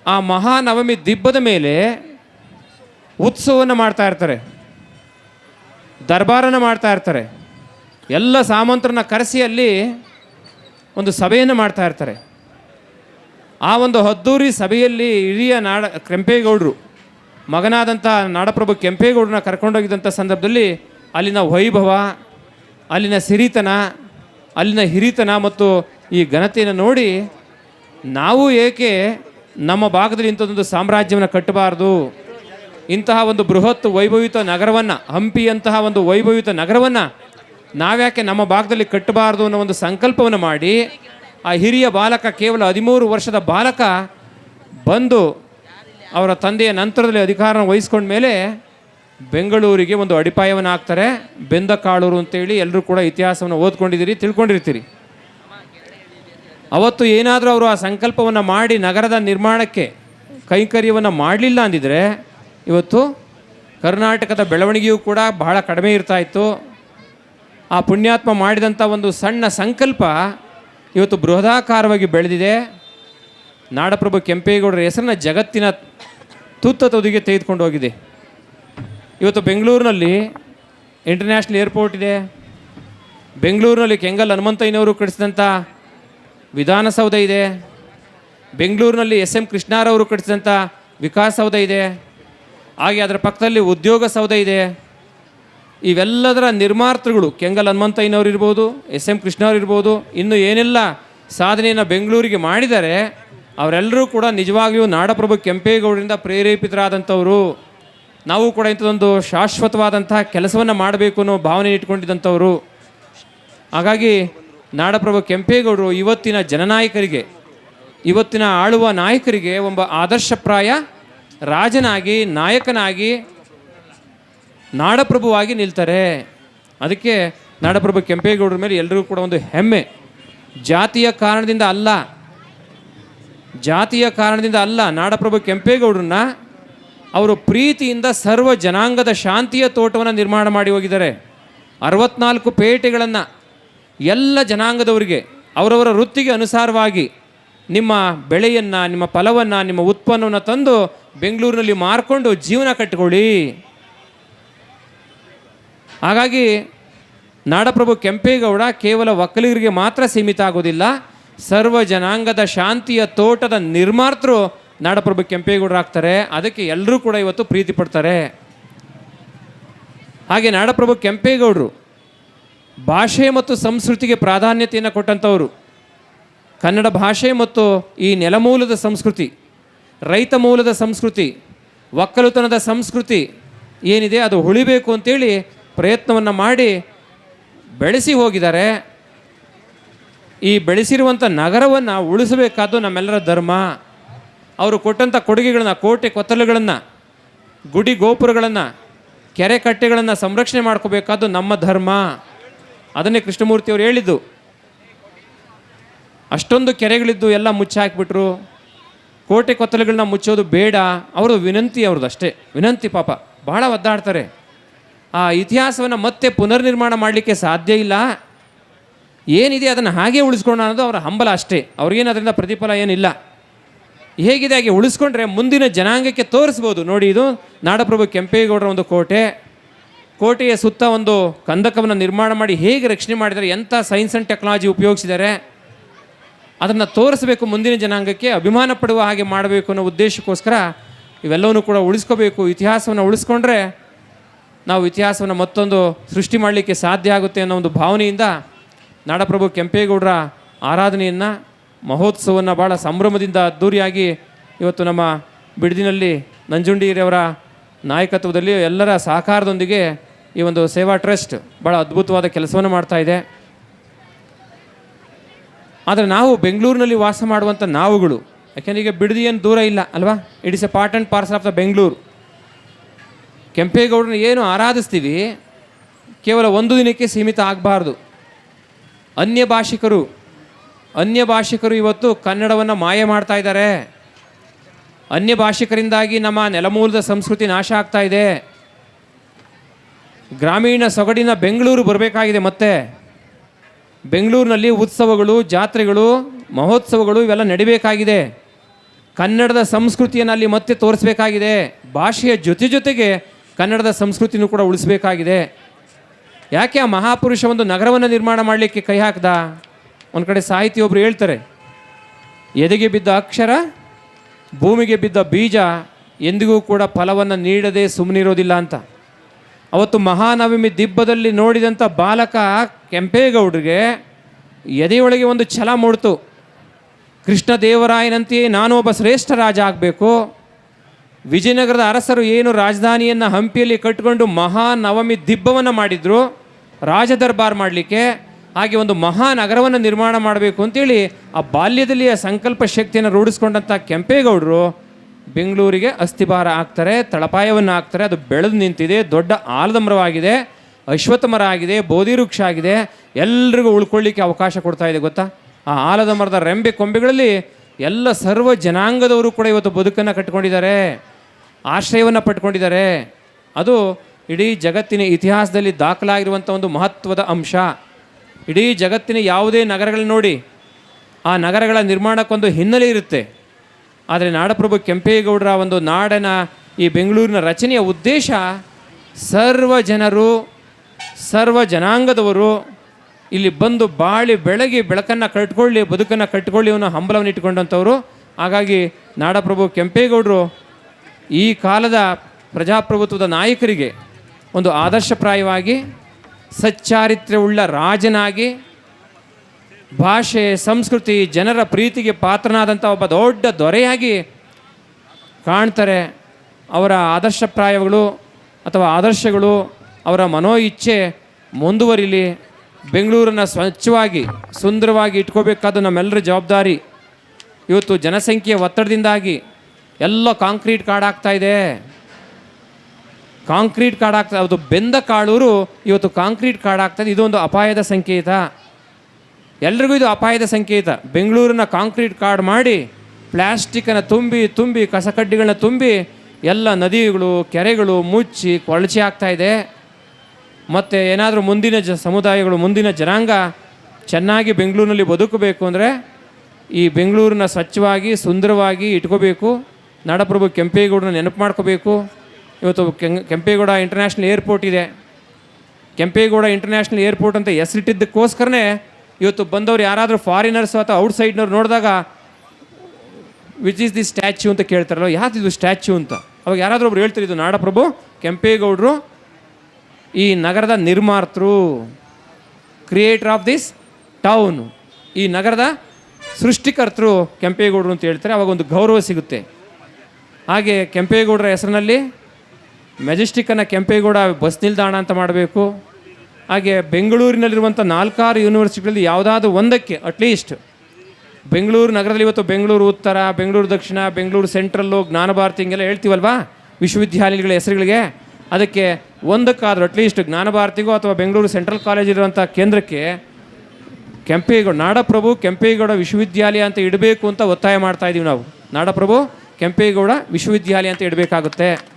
ಆ ಮಹಾನವಮಿ ದಿಬ್ಬದ ಮೇಲೆ ಉತ್ಸವವನ್ನು ಮಾಡ್ತಾ ಇರ್ತಾರೆ. ದರ್ಬಾರನ್ನು ಮಾಡ್ತಾ ಇರ್ತಾರೆ. ಎಲ್ಲ ಸಾಮಂತರನ್ನ ಕರೆಸಿ ಅಲ್ಲಿ ಒಂದು ಸಭೆಯನ್ನು ಮಾಡ್ತಾ ಇರ್ತಾರೆ. ಆ ಒಂದು ಹದ್ದೂರಿ ಸಭೆಯಲ್ಲಿ ಹಿರಿಯ ನಾಡ ಕೆಂಪೇಗೌಡರು ಮಗನಾದಂಥ ನಾಡಪ್ರಭು ಕೆಂಪೇಗೌಡನ ಕರ್ಕೊಂಡೋಗಿದ್ದಂಥ ಸಂದರ್ಭದಲ್ಲಿ ಅಲ್ಲಿನ ವೈಭವ, ಅಲ್ಲಿನ ಸಿರಿತನ, ಅಲ್ಲಿನ ಹಿರಿತನ ಮತ್ತು ಈ ಘನತೆಯನ್ನು ನೋಡಿ ನಾವು ಏಕೆ ನಮ್ಮ ಭಾಗದಲ್ಲಿ ಇಂಥದ್ದೊಂದು ಸಾಮ್ರಾಜ್ಯವನ್ನು ಕಟ್ಟಬಾರ್ದು? ಇಂತಹ ಒಂದು ಬೃಹತ್ ವೈಭವಿತ ನಗರವನ್ನು, ಹಂಪಿಯಂತಹ ಒಂದು ವೈಭವಿತ ನಗರವನ್ನು ನಾವ್ಯಾಕೆ ನಮ್ಮ ಭಾಗದಲ್ಲಿ ಕಟ್ಟಬಾರ್ದು ಅನ್ನೋ ಒಂದು ಸಂಕಲ್ಪವನ್ನು ಮಾಡಿ ಆ ಹಿರಿಯ ಬಾಲಕ ಕೇವಲ ಹದಿಮೂರು ವರ್ಷದ ಬಾಲಕ ಬಂದು ಅವರ ತಂದೆಯ ನಂತರದಲ್ಲಿ ಅಧಿಕಾರ ವಹಿಸ್ಕೊಂಡ ಮೇಲೆ ಬೆಂಗಳೂರಿಗೆ ಒಂದು ಅಡಿಪಾಯವನ್ನು ಹಾಕ್ತಾರೆ. ಬೆಂದಕಾಳೂರು ಅಂತೇಳಿ ಎಲ್ಲರೂ ಕೂಡ ಇತಿಹಾಸವನ್ನು ಓದ್ಕೊಂಡಿದ್ದೀರಿ, ತಿಳ್ಕೊಂಡಿರ್ತೀರಿ. ಅವತ್ತು ಏನಾದರೂ ಅವರು ಆ ಸಂಕಲ್ಪವನ್ನು ಮಾಡಿ ನಗರದ ನಿರ್ಮಾಣಕ್ಕೆ ಕೈಂಕರ್ಯವನ್ನು ಮಾಡಲಿಲ್ಲ ಅಂದಿದ್ರೆ, ಇವತ್ತು ಕರ್ನಾಟಕದ ಬೆಳವಣಿಗೆಯೂ ಕೂಡ ಬಹಳ ಕಡಿಮೆ ಇರ್ತಾ ಇತ್ತು. ಆ ಪುಣ್ಯಾತ್ಮ ಮಾಡಿದಂಥ ಒಂದು ಸಣ್ಣ ಸಂಕಲ್ಪ ಇವತ್ತು ಬೃಹದಾಕಾರವಾಗಿ ಬೆಳೆದಿದೆ. ನಾಡಪ್ರಭು ಕೆಂಪೇಗೌಡರ ಹೆಸರನ್ನ ಜಗತ್ತಿನ ತುತ್ತ ತುದಿಗೆ ತೆಗೆದುಕೊಂಡು ಹೋಗಿದೆ. ಇವತ್ತು ಬೆಂಗಳೂರಿನಲ್ಲಿ ಇಂಟರ್ನ್ಯಾಷನಲ್ ಏರ್ಪೋರ್ಟ್ ಇದೆ. ಬೆಂಗಳೂರಿನಲ್ಲಿ ಕೆಂಗಲ್ ಹನುಮಂತಯ್ಯನವರು ಕಟ್ಟಿಸಿದಂಥ ವಿಧಾನಸೌಧ ಇದೆ. ಬೆಂಗಳೂರಿನಲ್ಲಿ ಎಸ್ ಎಂ ಕೃಷ್ಣಾರವರು ಕಟ್ಟಿಸಿದಂಥ ವಿಕಾಸಸೌಧ ಇದೆ. ಹಾಗೆ ಅದರ ಪಕ್ಕದಲ್ಲಿ ಉದ್ಯೋಗ ಸೌಧ ಇದೆ. ಇವೆಲ್ಲದರ ನಿರ್ಮಾತೃಗಳು ಕೆಂಗಲ್ ಹನುಮಂತಯ್ಯನವರು ಇರ್ಬೋದು ಎಸ್ ಎಂ ಕೃಷ್ಣವ್ರು ಇರ್ಬೋದು ಇನ್ನು ಏನೆಲ್ಲ ಸಾಧನೆಯನ್ನು ಬೆಂಗಳೂರಿಗೆ ಮಾಡಿದ್ದಾರೆ ಅವರೆಲ್ಲರೂ ಕೂಡ ನಿಜವಾಗಿಯೂ ನಾಡಪ್ರಭು ಕೆಂಪೇಗೌಡರಿಂದ ಪ್ರೇರೇಪಿತರಾದಂಥವರು, ನಾವು ಕೂಡ ಇಂಥದ್ದೊಂದು ಶಾಶ್ವತವಾದಂತಹ ಕೆಲಸವನ್ನು ಮಾಡಬೇಕು ಅನ್ನೋ ಭಾವನೆ ಇಟ್ಕೊಂಡಿದ್ದಂಥವರು. ಹಾಗಾಗಿ ನಾಡಪ್ರಭು ಕೆಂಪೇಗೌಡರು ಇವತ್ತಿನ ಜನನಾಯಕರಿಗೆ, ಇವತ್ತಿನ ಆಳುವ ನಾಯಕರಿಗೆ ಒಬ್ಬ ಆದರ್ಶಪ್ರಾಯ ರಾಜನಾಗಿ, ನಾಯಕನಾಗಿ ನಾಡಪ್ರಭುವಾಗಿ ನಿಲ್ತಾರೆ. ಅದಕ್ಕೆ ನಾಡಪ್ರಭು ಕೆಂಪೇಗೌಡರ ಮೇಲೆ ಎಲ್ಲರೂ ಕೂಡ ಒಂದು ಹೆಮ್ಮೆ. ಜಾತಿಯ ಕಾರಣದಿಂದ ಅಲ್ಲ ಜಾತಿಯ ಕಾರಣದಿಂದ ಅಲ್ಲ, ನಾಡಪ್ರಭು ಕೆಂಪೇಗೌಡರನ್ನ ಅವರು ಪ್ರೀತಿಯಿಂದ ಸರ್ವ ಜನಾಂಗದ ಶಾಂತಿಯ ತೋಟವನ್ನು ನಿರ್ಮಾಣ ಮಾಡಿ ಹೋಗಿದ್ದಾರೆ. ಅರವತ್ನಾಲ್ಕು ಪೇಟೆಗಳನ್ನು ಎಲ್ಲ ಜನಾಂಗದವರಿಗೆ, ಅವರವರ ವೃತ್ತಿಗೆ ಅನುಸಾರವಾಗಿ ನಿಮ್ಮ ಬೆಳೆಯನ್ನು, ನಿಮ್ಮ ಫಲವನ್ನು, ನಿಮ್ಮ ಉತ್ಪನ್ನವನ್ನು ತಂದು ಬೆಂಗಳೂರಿನಲ್ಲಿ ಮಾರ್ಕೊಂಡು ಜೀವನ ಕಟ್ಟಿಕೊಳ್ಳಿ. ಹಾಗಾಗಿ ನಾಡಪ್ರಭು ಕೆಂಪೇಗೌಡ ಕೇವಲ ಒಕ್ಕಲಿಗರಿಗೆ ಮಾತ್ರ ಸೀಮಿತ ಆಗೋದಿಲ್ಲ ಸರ್ವ ಜನಾಂಗದ ಶಾಂತಿಯ ತೋಟದ ನಿರ್ಮಾತೃ ನಾಡಪ್ರಭು ಕೆಂಪೇಗೌಡರಾಗ್ತಾರೆ ಅದಕ್ಕೆ ಎಲ್ಲರೂ ಕೂಡ ಇವತ್ತು ಪ್ರೀತಿ ಪಡ್ತಾರೆ. ಹಾಗೆ ನಾಡಪ್ರಭು ಕೆಂಪೇಗೌಡರು ಭಾಷೆ ಮತ್ತು ಸಂಸ್ಕೃತಿಗೆ ಪ್ರಾಧಾನ್ಯತೆಯನ್ನು ಕೊಟ್ಟಂಥವರು. ಕನ್ನಡ ಭಾಷೆ ಮತ್ತು ಈ ನೆಲಮೂಲದ ಸಂಸ್ಕೃತಿ, ರೈತ ಮೂಲದ ಸಂಸ್ಕೃತಿ, ಒಕ್ಕಲುತನದ ಸಂಸ್ಕೃತಿ ಏನಿದೆ ಅದು ಉಳಿಬೇಕು ಅಂತೇಳಿ ಪ್ರಯತ್ನವನ್ನು ಮಾಡಿ ಬೆಳೆಸಿ ಹೋಗಿದ್ದಾರೆ. ಈ ಬೆಳೆಸಿರುವಂಥ ನಗರವನ್ನು ಉಳಿಸಬೇಕಾದ್ದು ನಮ್ಮೆಲ್ಲರ ಧರ್ಮ. ಅವರು ಕೊಟ್ಟಂಥ ಕೊಡುಗೆಗಳನ್ನು, ಕೋಟೆ ಕೊತ್ತಲುಗಳನ್ನು, ಗುಡಿ ಗೋಪುರಗಳನ್ನು, ಕೆರೆ ಕಟ್ಟೆಗಳನ್ನು ಸಂರಕ್ಷಣೆ ಮಾಡ್ಕೋಬೇಕಾದ್ದು ನಮ್ಮ ಧರ್ಮ. ಅದನ್ನೇ ಕೃಷ್ಣಮೂರ್ತಿಯವರು ಹೇಳಿದ್ದು. ಅಷ್ಟೊಂದು ಕೆರೆಗಳಿದ್ದು ಎಲ್ಲ ಮುಚ್ಚಾಕಿಬಿಟ್ರು ಕೋಟೆ ಕೊತ್ತಲುಗಳನ್ನ ಮುಚ್ಚೋದು ಬೇಡ. ಅವರು ವಿನಂತಿ ಅವ್ರದ್ದು ಅಷ್ಟೇ. ವಿನಂತಿ ಪಾಪ. ಬಹಳ ಒದ್ದಾಡ್ತಾರೆ. ಆ ಇತಿಹಾಸವನ್ನು ಮತ್ತೆ ಪುನರ್ನಿರ್ಮಾಣ ಮಾಡಲಿಕ್ಕೆ ಸಾಧ್ಯ ಇಲ್ಲ. ಏನಿದೆ ಅದನ್ನು ಹಾಗೆ ಉಳಿಸ್ಕೊಳ್ಳೋಣ ಅನ್ನೋದು ಅವರ ಹಂಬಲ ಅಷ್ಟೇ. ಅವ್ರಿಗೇನು ಅದರಿಂದ ಪ್ರತಿಫಲ ಏನಿಲ್ಲ. ಹೇಗಿದೆ ಹಾಗೆ ಉಳಿಸ್ಕೊಂಡ್ರೆ ಮುಂದಿನ ಜನಾಂಗಕ್ಕೆ ತೋರಿಸ್ಬೋದು. ನೋಡಿ ಇದು ನಾಡಪ್ರಭು ಕೆಂಪೇಗೌಡರ ಒಂದು ಕೋಟೆ. ಕೋಟೆಯ ಸುತ್ತ ಒಂದು ಕಂದಕವನ್ನು ನಿರ್ಮಾಣ ಮಾಡಿ ಹೇಗೆ ರಕ್ಷಣೆ ಮಾಡಿದ್ದಾರೆ, ಎಂಥ ಸೈನ್ಸ್ ಆ್ಯಂಡ್ ಟೆಕ್ನಾಲಜಿ ಉಪಯೋಗಿಸಿದ್ದಾರೆ, ಅದನ್ನು ತೋರಿಸಬೇಕು ಮುಂದಿನ ಜನಾಂಗಕ್ಕೆ, ಅಭಿಮಾನ ಪಡುವ ಹಾಗೆ ಮಾಡಬೇಕು ಅನ್ನೋ ಉದ್ದೇಶಕ್ಕೋಸ್ಕರ ಇವೆಲ್ಲವನ್ನೂ ಕೂಡ ಉಳಿಸ್ಕೋಬೇಕು. ಇತಿಹಾಸವನ್ನು ಉಳಿಸ್ಕೊಂಡ್ರೆ ನಾವು ಇತಿಹಾಸವನ್ನು ಮತ್ತೊಂದು ಸೃಷ್ಟಿ ಮಾಡಲಿಕ್ಕೆ ಸಾಧ್ಯ ಆಗುತ್ತೆ ಅನ್ನೋ ಒಂದು ಭಾವನೆಯಿಂದ ನಾಡಪ್ರಭು ಕೆಂಪೇಗೌಡರ ಆರಾಧನೆಯನ್ನು, ಮಹೋತ್ಸವವನ್ನು ಭಾಳ ಸಂಭ್ರಮದಿಂದ ಅದ್ದೂರಿಯಾಗಿ ಇವತ್ತು ನಮ್ಮ ಬಿಡದಿನಲ್ಲಿ ನಂಜುಂಡಿಯವರ ನಾಯಕತ್ವದಲ್ಲಿ ಎಲ್ಲರ ಸಹಕಾರದೊಂದಿಗೆ ಈ ಒಂದು ಸೇವಾ ಟ್ರಸ್ಟ್ ಭಾಳ ಅದ್ಭುತವಾದ ಕೆಲಸವನ್ನು ಮಾಡ್ತಾ ಇದೆ. ಆದರೆ ನಾವು ಬೆಂಗಳೂರಿನಲ್ಲಿ ವಾಸ ಮಾಡುವಂಥ ನಾವುಗಳು, ಯಾಕೆಂದರೆ ಈಗ ಬಿಡದಿ ಏನು ದೂರ ಇಲ್ಲ ಅಲ್ವಾ? It is a part and parcel of the Bengaluru ಕೆಂಪೇಗೌಡರನ್ನ ಏನು ಆರಾಧಿಸ್ತೀವಿ, ಕೇವಲ ಒಂದು ದಿನಕ್ಕೆ ಸೀಮಿತ ಆಗಬಾರ್ದು. ಅನ್ಯ ಭಾಷಿಕರು ಅನ್ಯ ಭಾಷಿಕರು ಇವತ್ತು ಕನ್ನಡವನ್ನು ಮಾಯ ಮಾಡ್ತಾ ಇದ್ದಾರೆ. ಅನ್ಯ ಭಾಷಿಕರಿಂದಾಗಿ ನಮ್ಮ ನೆಲಮೂಲದ ಸಂಸ್ಕೃತಿ ನಾಶ ಆಗ್ತಾ ಇದೆ. ಗ್ರಾಮೀಣ ಸೊಗಡಿನ ಬೆಂಗಳೂರು ಬರಬೇಕಾಗಿದೆ ಮತ್ತೆ. ಬೆಂಗಳೂರಿನಲ್ಲಿ ಉತ್ಸವಗಳು, ಜಾತ್ರೆಗಳು, ಮಹೋತ್ಸವಗಳು ಇವೆಲ್ಲ ನಡಿಬೇಕಾಗಿದೆ. ಕನ್ನಡದ ಸಂಸ್ಕೃತಿಯನ್ನು ಅಲ್ಲಿ ಮತ್ತೆ ತೋರಿಸ್ಬೇಕಾಗಿದೆ. ಭಾಷೆಯ ಜೊತೆ ಜೊತೆಗೆ ಕನ್ನಡದ ಸಂಸ್ಕೃತಿನೂ ಕೂಡ ಉಳಿಸ್ಬೇಕಾಗಿದೆ. ಯಾಕೆ ಆ ಮಹಾಪುರುಷ ಒಂದು ನಗರವನ್ನು ನಿರ್ಮಾಣ ಮಾಡಲಿಕ್ಕೆ ಕೈ ಹಾಕ್ದ? ಒಂದು ಕಡೆ ಸಾಹಿತಿ ಒಬ್ರು ಹೇಳ್ತಾರೆ, ಎದೆಗೆ ಬಿದ್ದ ಅಕ್ಷರ, ಭೂಮಿಗೆ ಬಿದ್ದ ಬೀಜ, ಎಂದಿಗೂ ಕೂಡ ಫಲವನ್ನು ನೀಡದೆ ಸುಮ್ಮನಿರೋದಿಲ್ಲ ಅಂತ. ಅವತ್ತು ಮಹಾನವಮಿ ದಿಬ್ಬದಲ್ಲಿ ನೋಡಿದಂಥ ಬಾಲಕ ಕೆಂಪೇಗೌಡರಿಗೆ ಎದೆಯೊಳಗೆ ಒಂದು ಛಲ ಮೂಡ್ತು. ಕೃಷ್ಣ ದೇವರಾಯನಂತೆಯೇ ನಾನು ಒಬ್ಬ ಶ್ರೇಷ್ಠ ರಾಜ ಆಗಬೇಕು. ವಿಜಯನಗರದ ಅರಸರು ಏನು ರಾಜಧಾನಿಯನ್ನು ಹಂಪಿಯಲ್ಲಿ ಕಟ್ಟಿಕೊಂಡು ಮಹಾನವಮಿ ದಿಬ್ಬವನ್ನು ಮಾಡಿದ್ರು ರಾಜ ದರ್ಬಾರ್ ಮಾಡಲಿಕ್ಕೆ ಹಾಗೆ ಒಂದು ಮಹಾನಗರವನ್ನು ನಿರ್ಮಾಣ ಮಾಡಬೇಕು ಅಂತೇಳಿ ಆ ಬಾಲ್ಯದಲ್ಲಿ ಆ ಸಂಕಲ್ಪ ಶಕ್ತಿಯನ್ನು ರೂಢಿಸ್ಕೊಂಡಂಥ ಕೆಂಪೇಗೌಡರು ಬೆಂಗಳೂರಿಗೆ ಅಸ್ಥಿಭಾರ ಹಾಕ್ತಾರೆ, ತಳಪಾಯವನ್ನು ಹಾಕ್ತಾರೆ. ಅದು ಬೆಳೆದು ನಿಂತಿದೆ, ದೊಡ್ಡ ಆಲದ ಮರವಾಗಿದೆ ಅಶ್ವತ್ಥ ಮರ ಆಗಿದೆ ಬೋಧಿ ವೃಕ್ಷ ಆಗಿದೆ ಎಲ್ರಿಗೂ ಉಳ್ಕೊಳ್ಳಿಕ್ಕೆ ಅವಕಾಶ ಕೊಡ್ತಾ ಇದೆ ಗೊತ್ತಾ? ಆ ಆಲದ ಮರದ ರೆಂಬೆ ಕೊಂಬೆಗಳಲ್ಲಿ ಎಲ್ಲ ಸರ್ವ ಜನಾಂಗದವರು ಕೂಡ ಇವತ್ತು ಬದುಕನ್ನು ಕಟ್ಕೊಂಡಿದ್ದಾರೆ ಆಶ್ರಯವನ್ನು ಪಟ್ಕೊಂಡಿದ್ದಾರೆ ಅದು ಇಡೀ ಜಗತ್ತಿನ ಇತಿಹಾಸದಲ್ಲಿ ದಾಖಲಾಗಿರುವಂಥ ಒಂದು ಮಹತ್ವದ ಅಂಶ. ಇಡೀ ಜಗತ್ತಿನ ಯಾವುದೇ ನಗರಗಳನ್ನ ನೋಡಿ, ಆ ನಗರಗಳ ನಿರ್ಮಾಣಕ್ಕೊಂದು ಹಿನ್ನೆಲೆ ಇರುತ್ತೆ. ಆದರೆ ನಾಡಪ್ರಭು ಕೆಂಪೇಗೌಡರ ಒಂದು ನಾಡನ ಈ ಬೆಂಗಳೂರಿನ ರಚನೆಯ ಉದ್ದೇಶ, ಸರ್ವ ಜನರು, ಸರ್ವ ಜನಾಂಗದವರು ಇಲ್ಲಿ ಬಂದು ಬಾಳಿ ಬೆಳಗಿ ಬೆಳಕನ್ನು ಕಟ್ಕೊಳ್ಳಿ ಬದುಕನ್ನು ಕಟ್ಕೊಳ್ಳಿ ಅನ್ನೋ ಹಂಬಲವನ್ನು ಇಟ್ಕೊಂಡಂಥವ್ರು ಹಾಗಾಗಿ ನಾಡಪ್ರಭು ಕೆಂಪೇಗೌಡರು ಈ ಕಾಲದ ಪ್ರಜಾಪ್ರಭುತ್ವದ ನಾಯಕರಿಗೆ ಒಂದು ಆದರ್ಶಪ್ರಾಯವಾಗಿ, ಸಚ್ಚಾರಿತ್ರ್ಯವುಳ್ಳ ರಾಜನಾಗಿ, ಭಾಷೆ, ಸಂಸ್ಕೃತಿ, ಜನರ ಪ್ರೀತಿಗೆ ಪಾತ್ರನಾದಂಥ ಒಬ್ಬ ದೊಡ್ಡ ದೊರೆಯಾಗಿ ಕಾಣ್ತಾರೆ. ಅವರ ಆದರ್ಶಪ್ರಾಯಗಳು ಅಥವಾ ಆದರ್ಶಗಳು ಅವರ ಮನೋ ಇಚ್ಛೆ ಮುಂದುವರಿಲಿ. ಬೆಂಗಳೂರನ್ನು ಸ್ವಚ್ಛವಾಗಿ, ಸುಂದರವಾಗಿ ಇಟ್ಕೋಬೇಕಾದ ನಮ್ಮೆಲ್ಲರ ಜವಾಬ್ದಾರಿ ಇವತ್ತು ಜನಸಂಖ್ಯೆಯ ಒತ್ತಡದಿಂದಾಗಿ ಎಲ್ಲ ಕಾಂಕ್ರೀಟ್ ಕಾಡಾಗ್ತಾ ಇದೆ. ಕಾಂಕ್ರೀಟ್ ಕಾಡಾಗ್ತದೆ ಅದು ಬೆಂದ ಕಾಳೂರು ಇವತ್ತು ಕಾಂಕ್ರೀಟ್ ಕಾಡಾಗ್ತದೆ. ಇದೊಂದು ಅಪಾಯದ ಸಂಕೇತ. ಎಲ್ರಿಗೂ ಇದು ಅಪಾಯದ ಸಂಕೇತ. ಬೆಂಗಳೂರಿನ ಕಾಂಕ್ರೀಟ್ ಕಾರ್ಡ್ ಮಾಡಿ ಪ್ಲ್ಯಾಸ್ಟಿಕ್ಕನ್ನು ತುಂಬಿ ತುಂಬಿ, ಕಸಕಡ್ಡಿಗಳನ್ನ ತುಂಬಿ ಎಲ್ಲ ನದಿಗಳು, ಕೆರೆಗಳು ಮುಚ್ಚಿ ಕೊಳಚೆ ಆಗ್ತಾ ಇದೆ. ಮತ್ತು ಏನಾದರೂ ಮುಂದಿನ ಜ ಸಮುದಾಯಗಳು, ಮುಂದಿನ ಜನಾಂಗ ಚೆನ್ನಾಗಿ ಬೆಂಗಳೂರಿನಲ್ಲಿ ಬದುಕಬೇಕು ಅಂದರೆ ಈ ಬೆಂಗಳೂರನ್ನ ಸ್ವಚ್ಛವಾಗಿ, ಸುಂದರವಾಗಿ ಇಟ್ಕೋಬೇಕು. ನಾಡಪ್ರಭು ಕೆಂಪೇಗೌಡನ ನೆನಪು ಮಾಡ್ಕೋಬೇಕು. ಇವತ್ತು ಕೆಂಪೇಗೌಡ ಇಂಟರ್ನ್ಯಾಷನಲ್ ಏರ್ಪೋರ್ಟ್ ಇದೆ. ಕೆಂಪೇಗೌಡ ಇಂಟರ್ನ್ಯಾಷನಲ್ ಏರ್ಪೋರ್ಟ್ ಅಂತ ಹೆಸರಿಟ್ಟಿದ್ದಕ್ಕೋಸ್ಕರನೇ ಇವತ್ತು ಬಂದವರು ಯಾರಾದರೂ ಫಾರಿನರ್ಸ್ ಅಥವಾ ಔಟ್ಸೈಡ್ನವ್ರು ನೋಡಿದಾಗ ವಿಚ್ ಈಸ್ ದಿ ಸ್ಟ್ಯಾಚ್ಯೂ ಅಂತ ಕೇಳ್ತಾರಲ್ಲ, ಯಾವ್ದು ಇದು ಸ್ಟ್ಯಾಚ್ಯೂ ಅಂತ. ಅವಾಗ ಯಾರಾದರೂ ಒಬ್ರು ಹೇಳ್ತಾರೆ, ಇದು ನಾಡಪ್ರಭು, ಕೆಂಪೇಗೌಡರು ಈ ನಗರದ ನಿರ್ಮಾತೃ ಕ್ರಿಯೇಟರ್ ಆಫ್ ದಿಸ್ ಟೌನ್ ಈ ನಗರದ ಸೃಷ್ಟಿಕರ್ತರು ಕೆಂಪೇಗೌಡರು ಅಂತ ಹೇಳ್ತಾರೆ, ಅವಾಗ ಒಂದು ಗೌರವ ಸಿಗುತ್ತೆ. ಹಾಗೆ ಕೆಂಪೇಗೌಡರ ಹೆಸರಿನಲ್ಲಿ ಮೆಜೆಸ್ಟಿಕ್ಕನ್ನು ಕೆಂಪೇಗೌಡ ಬಸ್ ನಿಲ್ದಾಣ ಅಂತ ಮಾಡಬೇಕು. ಹಾಗೆ ಬೆಂಗಳೂರಿನಲ್ಲಿರುವಂಥ ನಾಲ್ಕಾರು ಯೂನಿವರ್ಸಿಟಿಗಳಲ್ಲಿ ಯಾವುದಾದ್ರು ಒಂದಕ್ಕೆ ಅಟ್ಲೀಸ್ಟ್ ಬೆಂಗಳೂರು ನಗರದಲ್ಲಿ ಇವತ್ತು ಬೆಂಗಳೂರು ಉತ್ತರ, ಬೆಂಗಳೂರು ದಕ್ಷಿಣ, ಬೆಂಗಳೂರು ಸೆಂಟ್ರಲ್ಲು ಜ್ಞಾನಭಾರತಿ ಹಿಂಗೆಲ್ಲ ಹೇಳ್ತೀವಲ್ವಾ? ವಿಶ್ವವಿದ್ಯಾಲಯಗಳ ಹೆಸರುಗಳಿಗೆ. ಅದಕ್ಕೆ ಒಂದಕ್ಕಾದರೂ ಅಟ್ಲೀಸ್ಟ್ ಜ್ಞಾನಭಾರತಿಗೋ ಅಥವಾ ಬೆಂಗಳೂರು ಸೆಂಟ್ರಲ್ ಕಾಲೇಜ್ ಇರುವಂಥ ಕೇಂದ್ರಕ್ಕೆ ಕೆಂಪೇಗೌಡ, ನಾಡಪ್ರಭು ಕೆಂಪೇಗೌಡ ವಿಶ್ವವಿದ್ಯಾಲಯ ಅಂತ ಇಡಬೇಕು ಅಂತ ಒತ್ತಾಯ ಮಾಡ್ತಾ ಇದ್ದೀವಿ ನಾವು. ನಾಡಪ್ರಭು ಕೆಂಪೇಗೌಡ ವಿಶ್ವವಿದ್ಯಾಲಯ ಅಂತ ಇಡಬೇಕಾಗುತ್ತೆ.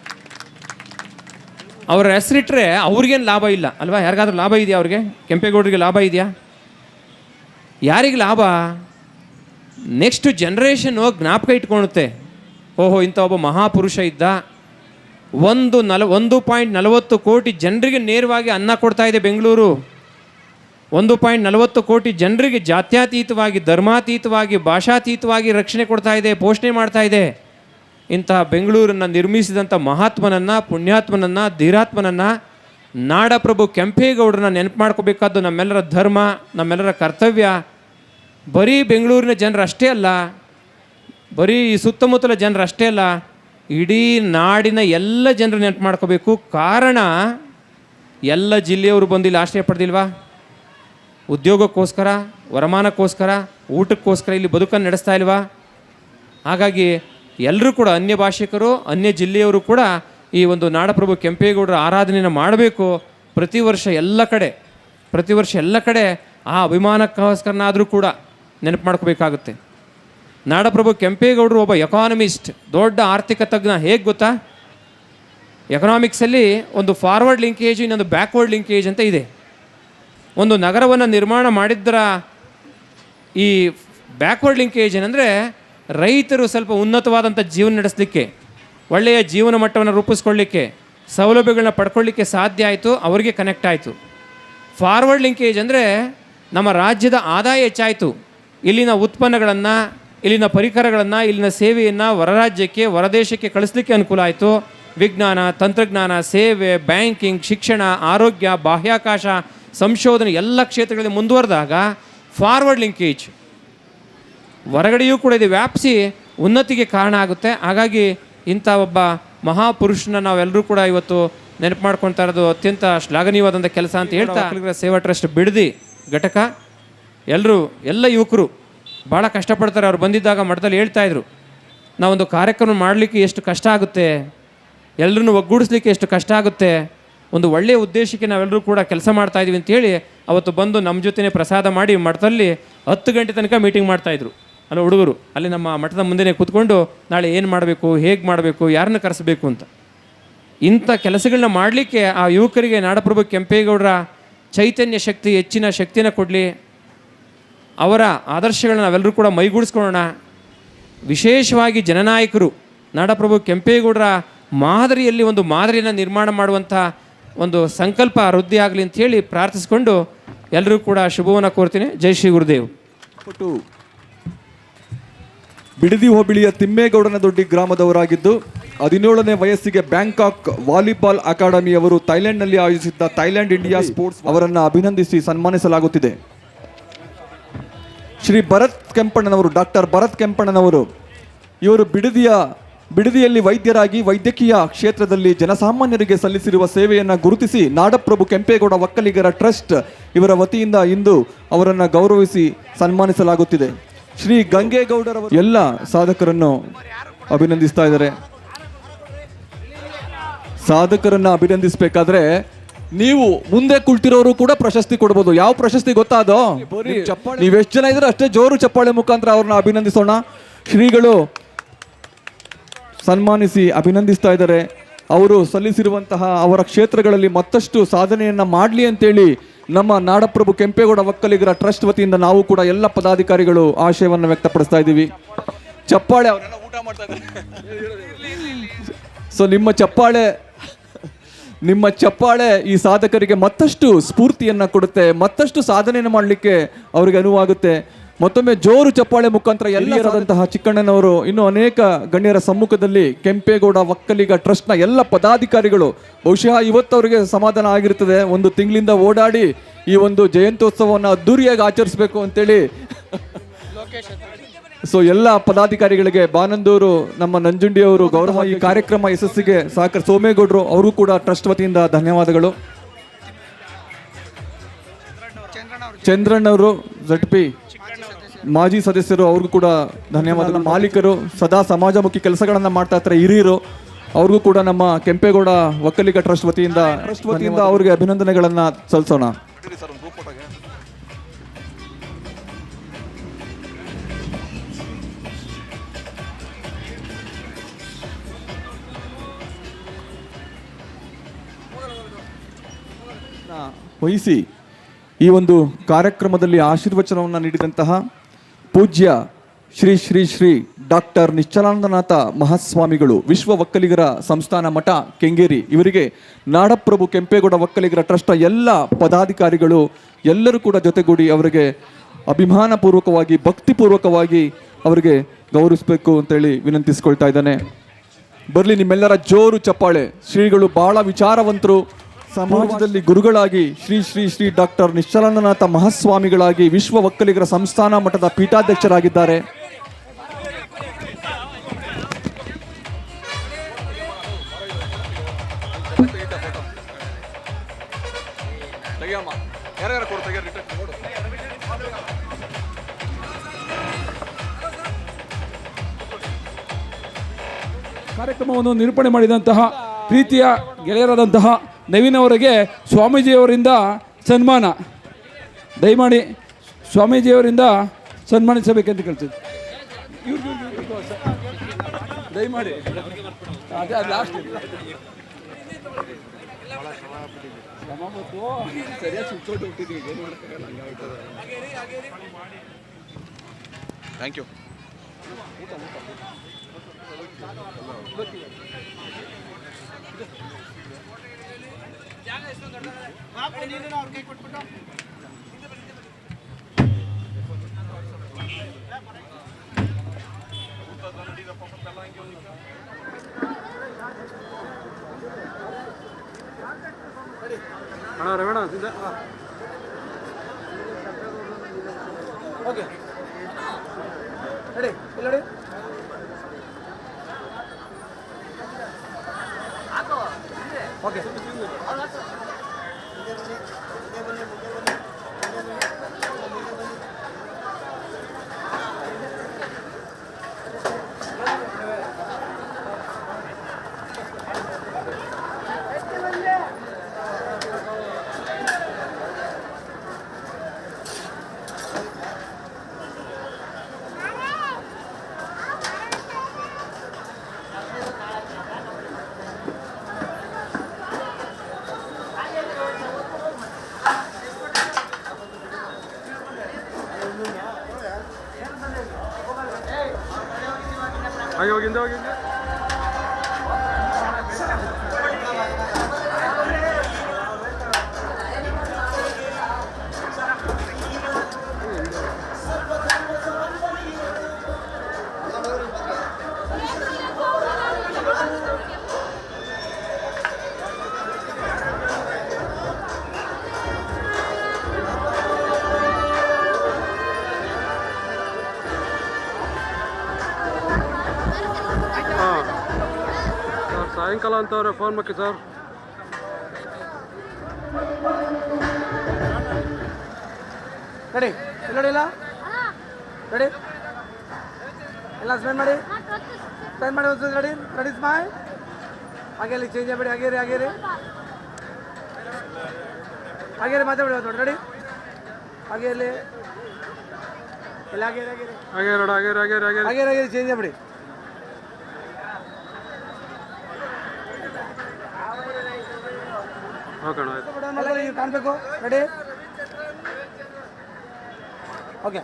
ಅವ್ರ ಹೆಸರಿಟ್ರೆ ಅವ್ರಿಗೇನು ಲಾಭ ಇಲ್ಲ. ಅಲ್ವಾ? ಯಾರಿಗಾದ್ರೂ ಲಾಭ ಇದೆಯಾ ಅವ್ರಿಗೆ? ಕೆಂಪೇಗೌಡರಿಗೆ ಲಾಭ ಇದೆಯಾ? ಯಾರಿಗೆ ಲಾಭ? ನೆಕ್ಸ್ಟ್ ಜನ್ರೇಷನ್ ಹೋಗಿ ಜ್ಞಾಪಕ ಇಟ್ಕೊಳುತ್ತೆ ಓಹೋ, ಇಂಥ ಒಬ್ಬ ಮಹಾಪುರುಷ ಇದ್ದ. ಒಂದು ನಲ, ಒಂದು ಪಾಯಿಂಟ್ ನಲವತ್ತು ಕೋಟಿ ಜನರಿಗೆ ನೇರವಾಗಿ ಅನ್ನ ಕೊಡ್ತಾ ಇದೆ ಬೆಂಗಳೂರು. ಒಂದು ಪಾಯಿಂಟ್ ನಲವತ್ತು ಕೋಟಿ ಜನರಿಗೆ ಜಾತ್ಯಾತೀತವಾಗಿ, ಧರ್ಮಾತೀತವಾಗಿ, ಭಾಷಾತೀತವಾಗಿ ರಕ್ಷಣೆ ಕೊಡ್ತಾ ಇದೆ, ಪೋಷಣೆ ಮಾಡ್ತಾ ಇದೆ. ಇಂತಹ ಬೆಂಗಳೂರನ್ನು ನಿರ್ಮಿಸಿದಂಥ ಮಹಾತ್ಮನನ್ನು, ಪುಣ್ಯಾತ್ಮನನ್ನು, ಧೀರಾತ್ಮನನ್ನು ನಾಡಪ್ರಭು ಕೆಂಪೇಗೌಡರನ್ನ ನೆನಪು ಮಾಡ್ಕೋಬೇಕಾದ್ದು ನಮ್ಮೆಲ್ಲರ ಧರ್ಮ, ನಮ್ಮೆಲ್ಲರ ಕರ್ತವ್ಯ. ಬರೀ ಬೆಂಗಳೂರಿನ ಜನರಷ್ಟೇ ಅಲ್ಲ, ಬರೀ ಈ ಸುತ್ತಮುತ್ತಲ ಜನರು ಅಷ್ಟೇ ಅಲ್ಲ, ಇಡೀ ನಾಡಿನ ಎಲ್ಲ ಜನರು ನೆನಪು ಮಾಡ್ಕೋಬೇಕು. ಕಾರಣ, ಎಲ್ಲ ಜಿಲ್ಲೆಯವರು ಬಂದು ಇಲ್ಲಿ ಆಶ್ರಯ ಪಡೆದಿಲ್ವಾ? ಉದ್ಯೋಗಕ್ಕೋಸ್ಕರ, ವರಮಾನಕ್ಕೋಸ್ಕರ, ಊಟಕ್ಕೋಸ್ಕರ ಇಲ್ಲಿ ಬದುಕನ್ನು ನಡೆಸ್ತಾ ಇಲ್ವಾ? ಹಾಗಾಗಿ ಎಲ್ಲರೂ ಕೂಡ ಅನ್ಯ ಭಾಷಿಕರು, ಅನ್ಯ ಜಿಲ್ಲೆಯವರು ಕೂಡ ಈ ಒಂದು ನಾಡಪ್ರಭು ಕೆಂಪೇಗೌಡರ ಆರಾಧನೆಯನ್ನು ಮಾಡಬೇಕು. ಪ್ರತಿ ವರ್ಷ ಎಲ್ಲ ಕಡೆ, ಪ್ರತಿ ವರ್ಷ ಎಲ್ಲ ಕಡೆ ಆ ಅಭಿಮಾನಕ್ಕೋಸ್ಕರನಾದರೂ ಕೂಡ ನೆನಪು ಮಾಡ್ಕೋಬೇಕಾಗುತ್ತೆ. ನಾಡಪ್ರಭು ಕೆಂಪೇಗೌಡರು ಒಬ್ಬ ಎಕಾನಮಿಸ್ಟ್ ದೊಡ್ಡ ಆರ್ಥಿಕ ತಜ್ಞ ಹೇಗೆ ಗೊತ್ತಾ? ಎಕನಾಮಿಕ್ಸಲ್ಲಿ ಒಂದು ಫಾರ್ವರ್ಡ್ ಲಿಂಕೇಜ್ ಇನ್ನೊಂದು ಬ್ಯಾಕ್ವರ್ಡ್ ಲಿಂಕೇಜ್ ಅಂತ ಇದೆ. ಒಂದು ನಗರವನ್ನು ನಿರ್ಮಾಣ ಮಾಡಿದ್ರ ಈ ಬ್ಯಾಕ್ವರ್ಡ್ ಲಿಂಕೇಜ್ ಏನಂದರೆ ರೈತರು ಸ್ವಲ್ಪ ಉನ್ನತವಾದಂಥ ಜೀವನ ನಡೆಸಲಿಕ್ಕೆ, ಒಳ್ಳೆಯ ಜೀವನ ಮಟ್ಟವನ್ನು ರೂಪಿಸ್ಕೊಳ್ಳಿಕ್ಕೆ, ಸೌಲಭ್ಯಗಳನ್ನ ಪಡ್ಕೊಳ್ಳಿಕ್ಕೆ ಸಾಧ್ಯ ಆಯಿತು, ಅವರಿಗೆ ಕನೆಕ್ಟ್ ಆಯಿತು. ಫಾರ್ವರ್ಡ್ ಲಿಂಕೇಜ್ ಅಂದರೆ ನಮ್ಮ ರಾಜ್ಯದ ಆದಾಯ ಹೆಚ್ಚಾಯಿತು. ಇಲ್ಲಿನ ಉತ್ಪನ್ನಗಳನ್ನು, ಇಲ್ಲಿನ ಪರಿಕರಗಳನ್ನು, ಇಲ್ಲಿನ ಸೇವೆಯನ್ನು ಹೊರರಾಜ್ಯಕ್ಕೆ, ಹೊರದೇಶಕ್ಕೆ ಕಳಿಸ್ಲಿಕ್ಕೆ ಅನುಕೂಲ ಆಯಿತು. ವಿಜ್ಞಾನ, ತಂತ್ರಜ್ಞಾನ, ಸೇವೆ, ಬ್ಯಾಂಕಿಂಗ್, ಶಿಕ್ಷಣ, ಆರೋಗ್ಯ, ಬಾಹ್ಯಾಕಾಶ, ಸಂಶೋಧನೆ ಎಲ್ಲ ಕ್ಷೇತ್ರಗಳಲ್ಲಿ ಮುಂದುವರೆದಾಗ ಫಾರ್ವರ್ಡ್ ಲಿಂಕೇಜ್ ಹೊರಗಡೆಯೂ ಕೂಡ ಇದು ವ್ಯಾಪಿಸಿ ಉನ್ನತಿಗೆ ಕಾರಣ ಆಗುತ್ತೆ. ಹಾಗಾಗಿ ಇಂಥ ಒಬ್ಬ ಮಹಾಪುರುಷನ ನಾವೆಲ್ಲರೂ ಕೂಡ ಇವತ್ತು ನೆನಪು ಮಾಡ್ಕೊತಾ ಇರೋದು ಅತ್ಯಂತ ಶ್ಲಾಘನೀಯವಾದಂಥ ಕೆಲಸ ಅಂತ ಹೇಳ್ತಾ ಸೇವಾ ಟ್ರಸ್ಟ್ ಬಿಡದಿ ಘಟಕ. ಎಲ್ಲರೂ ಎಲ್ಲ ಯುವಕರು ಭಾಳ ಕಷ್ಟಪಡ್ತಾರೆ. ಅವ್ರು ಬಂದಿದ್ದಾಗ ಮಠದಲ್ಲಿ ಹೇಳ್ತಾ ಇದ್ರು ನಾವೊಂದು ಕಾರ್ಯಕ್ರಮ ಮಾಡಲಿಕ್ಕೆ ಎಷ್ಟು ಕಷ್ಟ ಆಗುತ್ತೆ ಎಲ್ಲರನ್ನು ಒಗ್ಗೂಡಿಸ್ಲಿಕ್ಕೆ ಎಷ್ಟು ಕಷ್ಟ ಆಗುತ್ತೆ ಒಂದು ಒಳ್ಳೆಯ ಉದ್ದೇಶಕ್ಕೆ ನಾವೆಲ್ಲರೂ ಕೂಡ ಕೆಲಸ ಮಾಡ್ತಾಯಿದ್ವಿ ಅಂತೇಳಿ ಅವತ್ತು ಬಂದು ನಮ್ಮ ಜೊತೆನೇ ಪ್ರಸಾದ ಮಾಡಿ ಮಠದಲ್ಲಿ ಹತ್ತು ಗಂಟೆ ತನಕ ಮೀಟಿಂಗ್ ಮಾಡ್ತಾಯಿದ್ರು ಅಲ್ಲ ಹುಡುಗರು ಅಲ್ಲಿ ನಮ್ಮ ಮಠದ ಮುಂದೆನೇ ಕೂತ್ಕೊಂಡು ನಾಳೆ ಏನು ಮಾಡಬೇಕು, ಹೇಗೆ ಮಾಡಬೇಕು, ಯಾರನ್ನ ಕರೆಸಬೇಕು ಅಂತ. ಇಂಥ ಕೆಲಸಗಳನ್ನ ಮಾಡಲಿಕ್ಕೆ ಆ ಯುವಕರಿಗೆ ನಾಡಪ್ರಭು ಕೆಂಪೇಗೌಡರ ಚೈತನ್ಯ ಶಕ್ತಿ, ಹೆಚ್ಚಿನ ಶಕ್ತಿನ ಕೊಡಲಿ. ಅವರ ಆದರ್ಶಗಳನ್ನ ನಾವೆಲ್ಲರೂ ಕೂಡ ಮೈಗೂಡಿಸ್ಕೊಳ್ಳೋಣ. ವಿಶೇಷವಾಗಿ ಜನನಾಯಕರು, ನಾಡಪ್ರಭು ಕೆಂಪೇಗೌಡರ ಮಾದರಿಯಲ್ಲಿ ಒಂದು ಮಾದರಿಯನ್ನು ನಿರ್ಮಾಣ ಮಾಡುವಂಥ ಒಂದು ಸಂಕಲ್ಪ ವೃದ್ಧಿ ಆಗಲಿ ಅಂತ ಹೇಳಿ ಪ್ರಾರ್ಥಿಸ್ಕೊಂಡು ಎಲ್ಲರೂ ಕೂಡ ಶುಭವನ್ನು ಕೋರ್ತೀನಿ. ಜೈ ಶ್ರೀ ಗುರುದೇವ್. ಬಿಡದಿ ಹೋಬಳಿಯ ತಿಮ್ಮೇಗೌಡನ ದೊಡ್ಡಿ ಗ್ರಾಮದವರಾಗಿದ್ದು, ಹದಿನೇಳನೇ ವಯಸ್ಸಿಗೆ ಬ್ಯಾಂಕಾಕ್ ವಾಲಿಬಾಲ್ ಅಕಾಡೆಮಿಯವರು ಥೈಲ್ಯಾಂಡ್ನಲ್ಲಿ ಆಯೋಜಿಸಿದ್ದ ಥೈಲ್ಯಾಂಡ್ ಇಂಡಿಯಾ ಸ್ಪೋರ್ಟ್ಸ್ ಅವರನ್ನು ಅಭಿನಂದಿಸಿ ಸನ್ಮಾನಿಸಲಾಗುತ್ತಿದೆ. ಶ್ರೀ ಭರತ್ ಕೆಂಪಣ್ಣನವರು, ಡಾಕ್ಟರ್ ಭರತ್ ಕೆಂಪಣ್ಣನವರು, ಇವರು ಬಿಡದಿಯ, ಬಿಡದಿಯಲ್ಲಿ ವೈದ್ಯರಾಗಿ ವೈದ್ಯಕೀಯ ಕ್ಷೇತ್ರದಲ್ಲಿ ಜನಸಾಮಾನ್ಯರಿಗೆ ಸಲ್ಲಿಸಿರುವ ಸೇವೆಯನ್ನು ಗುರುತಿಸಿ ನಾಡಪ್ರಭು ಕೆಂಪೇಗೌಡ ಒಕ್ಕಲಿಗರ ಟ್ರಸ್ಟ್ ಇವರ ವತಿಯಿಂದ ಇಂದು ಅವರನ್ನು ಗೌರವಿಸಿ ಸನ್ಮಾನಿಸಲಾಗುತ್ತಿದೆ. ಶ್ರೀ ಗಂಗೇಗೌಡರ ಎಲ್ಲ ಸಾಧಕರನ್ನು ಅಭಿನಂದಿಸ್ತಾ ಇದ್ದಾರೆ. ಸಾಧಕರನ್ನು ಅಭಿನಂದಿಸಬೇಕಾದ್ರೆ ನೀವು ಮುಂದೆ ಕುಳಿತಿರೋರು ಕೂಡ ಪ್ರಶಸ್ತಿ ಕೊಡ್ಬೋದು. ಯಾವ ಪ್ರಶಸ್ತಿ ಗೊತ್ತಾ ಅದು ನೀವೆಷ್ಟು ಜನ ಇದ್ರೆ ಅಷ್ಟೇ ಜೋರು ಚಪ್ಪಾಳೆ ಮುಖಾಂತರ ಅವ್ರನ್ನ ಅಭಿನಂದಿಸೋಣ. ಶ್ರೀಗಳು ಸನ್ಮಾನಿಸಿ ಅಭಿನಂದಿಸ್ತಾ ಇದ್ದಾರೆ. ಅವರು ಸಲ್ಲಿಸಿರುವಂತಹ ಅವರ ಕ್ಷೇತ್ರಗಳಲ್ಲಿ ಮತ್ತಷ್ಟು ಸಾಧನೆಯನ್ನ ಮಾಡಲಿ ಅಂತೇಳಿ ನಮ್ಮ ನಾಡಪ್ರಭು ಕೆಂಪೇಗೌಡ ಒಕ್ಕಲಿಗರ ಟ್ರಸ್ಟ್ ವತಿಯಿಂದ ನಾವು ಕೂಡ ಎಲ್ಲ ಪದಾಧಿಕಾರಿಗಳು ಆಶಯವನ್ನು ವ್ಯಕ್ತಪಡಿಸ್ತಾ ಇದ್ದೀವಿ. ಚಪ್ಪಾಳೆ ಅವರೆಲ್ಲ ಊಟ ಮಾಡ್ತಾ ಸೊ ನಿಮ್ಮ ಚಪ್ಪಾಳೆ ನಿಮ್ಮ ಚಪ್ಪಾಳೆ ಈ ಸಾಧಕರಿಗೆ ಮತ್ತಷ್ಟು ಸ್ಫೂರ್ತಿಯನ್ನು ಕೊಡುತ್ತೆ, ಮತ್ತಷ್ಟು ಸಾಧನೆಯನ್ನು ಮಾಡಲಿಕ್ಕೆ ಅವರಿಗೆ ಅನುವಾಗುತ್ತೆ. ಮತ್ತೊಮ್ಮೆ ಜೋರು ಚಪ್ಪಾಳೆ ಮುಖಾಂತರ ಎಲ್ಲಿಯರಾದಂತಹ ಚಿಕ್ಕಣ್ಣನವರು ಇನ್ನು ಅನೇಕ ಗಣ್ಯರ ಸಮ್ಮುಖದಲ್ಲಿ ಕೆಂಪೇಗೌಡ ಒಕ್ಕಲಿಗ ಟ್ರಸ್ಟ್ನ ಎಲ್ಲ ಪದಾಧಿಕಾರಿಗಳು ಬಹುಶಃ ಇವತ್ತವರಿಗೆ ಸಮಾಧಾನ ಆಗಿರ್ತದೆ. ಒಂದು ತಿಂಗಳಿಂದ ಓಡಾಡಿ ಈ ಒಂದು ಜಯಂತ್ಯೋತ್ಸವವನ್ನು ಅದ್ದೂರಿಯಾಗಿ ಆಚರಿಸಬೇಕು ಅಂತೇಳಿ. ಸೊ ಎಲ್ಲ ಪದಾಧಿಕಾರಿಗಳಿಗೆ ಬಾನಂದೂರು ನಮ್ಮ ನಂಜುಂಡಿಯವರು ಗೌರವ ಈ ಕಾರ್ಯಕ್ರಮ ಯಶಸ್ಸಿಗೆ ಸಹಕಾರ ಸೋಮೇಗೌಡರು ಅವರು ಕೂಡ ಟ್ರಸ್ಟ್ ವತಿಯಿಂದ ಧನ್ಯವಾದಗಳು. ಚಂದ್ರಣ್ಣವರು ಜಟ್ಪಿ ಮಾಜಿ ಸದಸ್ಯರು ಅವ್ರಿಗೂ ಕೂಡ ಧನ್ಯವಾದ ಮಾಲೀಕರು ಸದಾ ಸಮಾಜಮುಖಿ ಕೆಲಸಗಳನ್ನು ಮಾಡ್ತಾ ಇರ್ತಾರೆ ಹಿರಿಯರು ಅವ್ರಿಗೂ ಕೂಡ ನಮ್ಮ ಕೆಂಪೇಗೌಡ ಒಕ್ಕಲಿಗ ಟ್ರಸ್ಟ್ ವತಿಯಿಂದ ಟ್ರಸ್ಟ್ ವತಿಯಿಂದ ಅವ್ರಿಗೆ ಅಭಿನಂದನೆಗಳನ್ನ ಸಲ್ಲಿಸೋಣ ವಹಿಸಿ ಈ ಒಂದು ಕಾರ್ಯಕ್ರಮದಲ್ಲಿ ಆಶೀರ್ವಚನವನ್ನು ನೀಡಿದಂತಹ ಪೂಜ್ಯ ಶ್ರೀ ಶ್ರೀ ಶ್ರೀ ಡಾಕ್ಟರ್ ನಿಶ್ಚಲಾನಂದನಾಥ ಮಹಾಸ್ವಾಮಿಗಳು, ವಿಶ್ವ ಒಕ್ಕಲಿಗರ ಸಂಸ್ಥಾನ ಮಠ, ಕೆಂಗೇರಿ. ಇವರಿಗೆ ನಾಡಪ್ರಭು ಕೆಂಪೇಗೌಡ ಒಕ್ಕಲಿಗರ ಟ್ರಸ್ಟ್ ಎಲ್ಲ ಪದಾಧಿಕಾರಿಗಳು ಎಲ್ಲರೂ ಕೂಡ ಜೊತೆಗೂಡಿ ಅವರಿಗೆ ಅಭಿಮಾನಪೂರ್ವಕವಾಗಿ, ಭಕ್ತಿಪೂರ್ವಕವಾಗಿ ಅವರಿಗೆ ಗೌರವಿಸಬೇಕು ಅಂತೇಳಿ ವಿನಂತಿಸ್ಕೊಳ್ತಾ ಇದ್ದಾನೆ. ಬರಲಿ ನಿಮ್ಮೆಲ್ಲರ ಜೋರು ಚಪ್ಪಾಳೆ. ಶ್ರೀಗಳು ಬಹಳ ವಿಚಾರವಂತರು. ಸಮಾಜದಲ್ಲಿ ಗುರುಗಳಾಗಿ ಶ್ರೀ ಶ್ರೀ ಶ್ರೀ ಡಾಕ್ಟರ್ ನಿಶ್ಚಲಾನಂದನಾಥ ಮಹಾಸ್ವಾಮಿಗಳಾಗಿ ವಿಶ್ವ ಒಕ್ಕಲಿಗರ ಸಂಸ್ಥಾನ ಮಠದ ಪೀಠಾಧ್ಯಕ್ಷರಾಗಿದ್ದಾರೆ. ಕಾರ್ಯಕ್ರಮವನ್ನು ನಿರೂಪಣೆ ಮಾಡಿದಂತಹ ಪ್ರೀತಿಯ ಗೆಳೆಯರಾದಂತಹ ನವೀನ್ ಅವರಿಗೆ ಸ್ವಾಮೀಜಿಯವರಿಂದ ಸನ್ಮಾನ. ದಯಮಾಡಿ ಸ್ವಾಮೀಜಿಯವರಿಂದ ಸನ್ಮಾನಿಸಬೇಕಂತ ಸರ್. ದಯಮಾಡಿ. ಲಾಸ್ಟ್ ಸರಿಯಾಗಿ ಸುತ್ತೋಟು ಹುಟ್ಟಿದ್ದೀವಿ ಏನು ಓಕೆ. ರೆಡಿ ಯು ಸರ್ ಅಂತವ್ರೆ ಫೋನ್ ಮಾಡಿ ಸರ್ ರೆಡಿ ನೋಡಿ ಇಲ್ಲ? ರೆಡಿ ಎಲ್ಲ ಸ್ಪೆಂಡ್ ಮಾಡಿ? ಸ್ಪೆಂಡ್ ಮಾಡಿ ಒಂದು ರೆಡಿ ರೆಡಿ ಮೈ ಹಾಗೆ ಅಲ್ಲಿ ಚೇಂಜ್ ಮಾಡಿ ಹಾಗೇರಿ ರೀ ಹಾಗೇರಿ ರೀ ಹಾಗೆ ರೀ ಮಾತಾಡಿ ನೋಡಿ ರೆಡಿ ಹಾಗೆ ಇಲ್ಲಿ. ಎಲ್ಲ ಹಾಗೇರಿ ಹಾಗೇರಿ ಹಾಗೇರಿ ಹಾಗೇರಿ ಹಾಗೆ ನೋಡು ಹಾಗೆ ಇರು, ಹಾಗೆ ಇರು, ಹಾಗೆ ಇರು. ಹಾಗೆ ಹಾಗೆ ಚೇಂಜ್ ಮಾಡಿ ಆಯ್ತು ಕಾಣಬೇಕು? Ready okay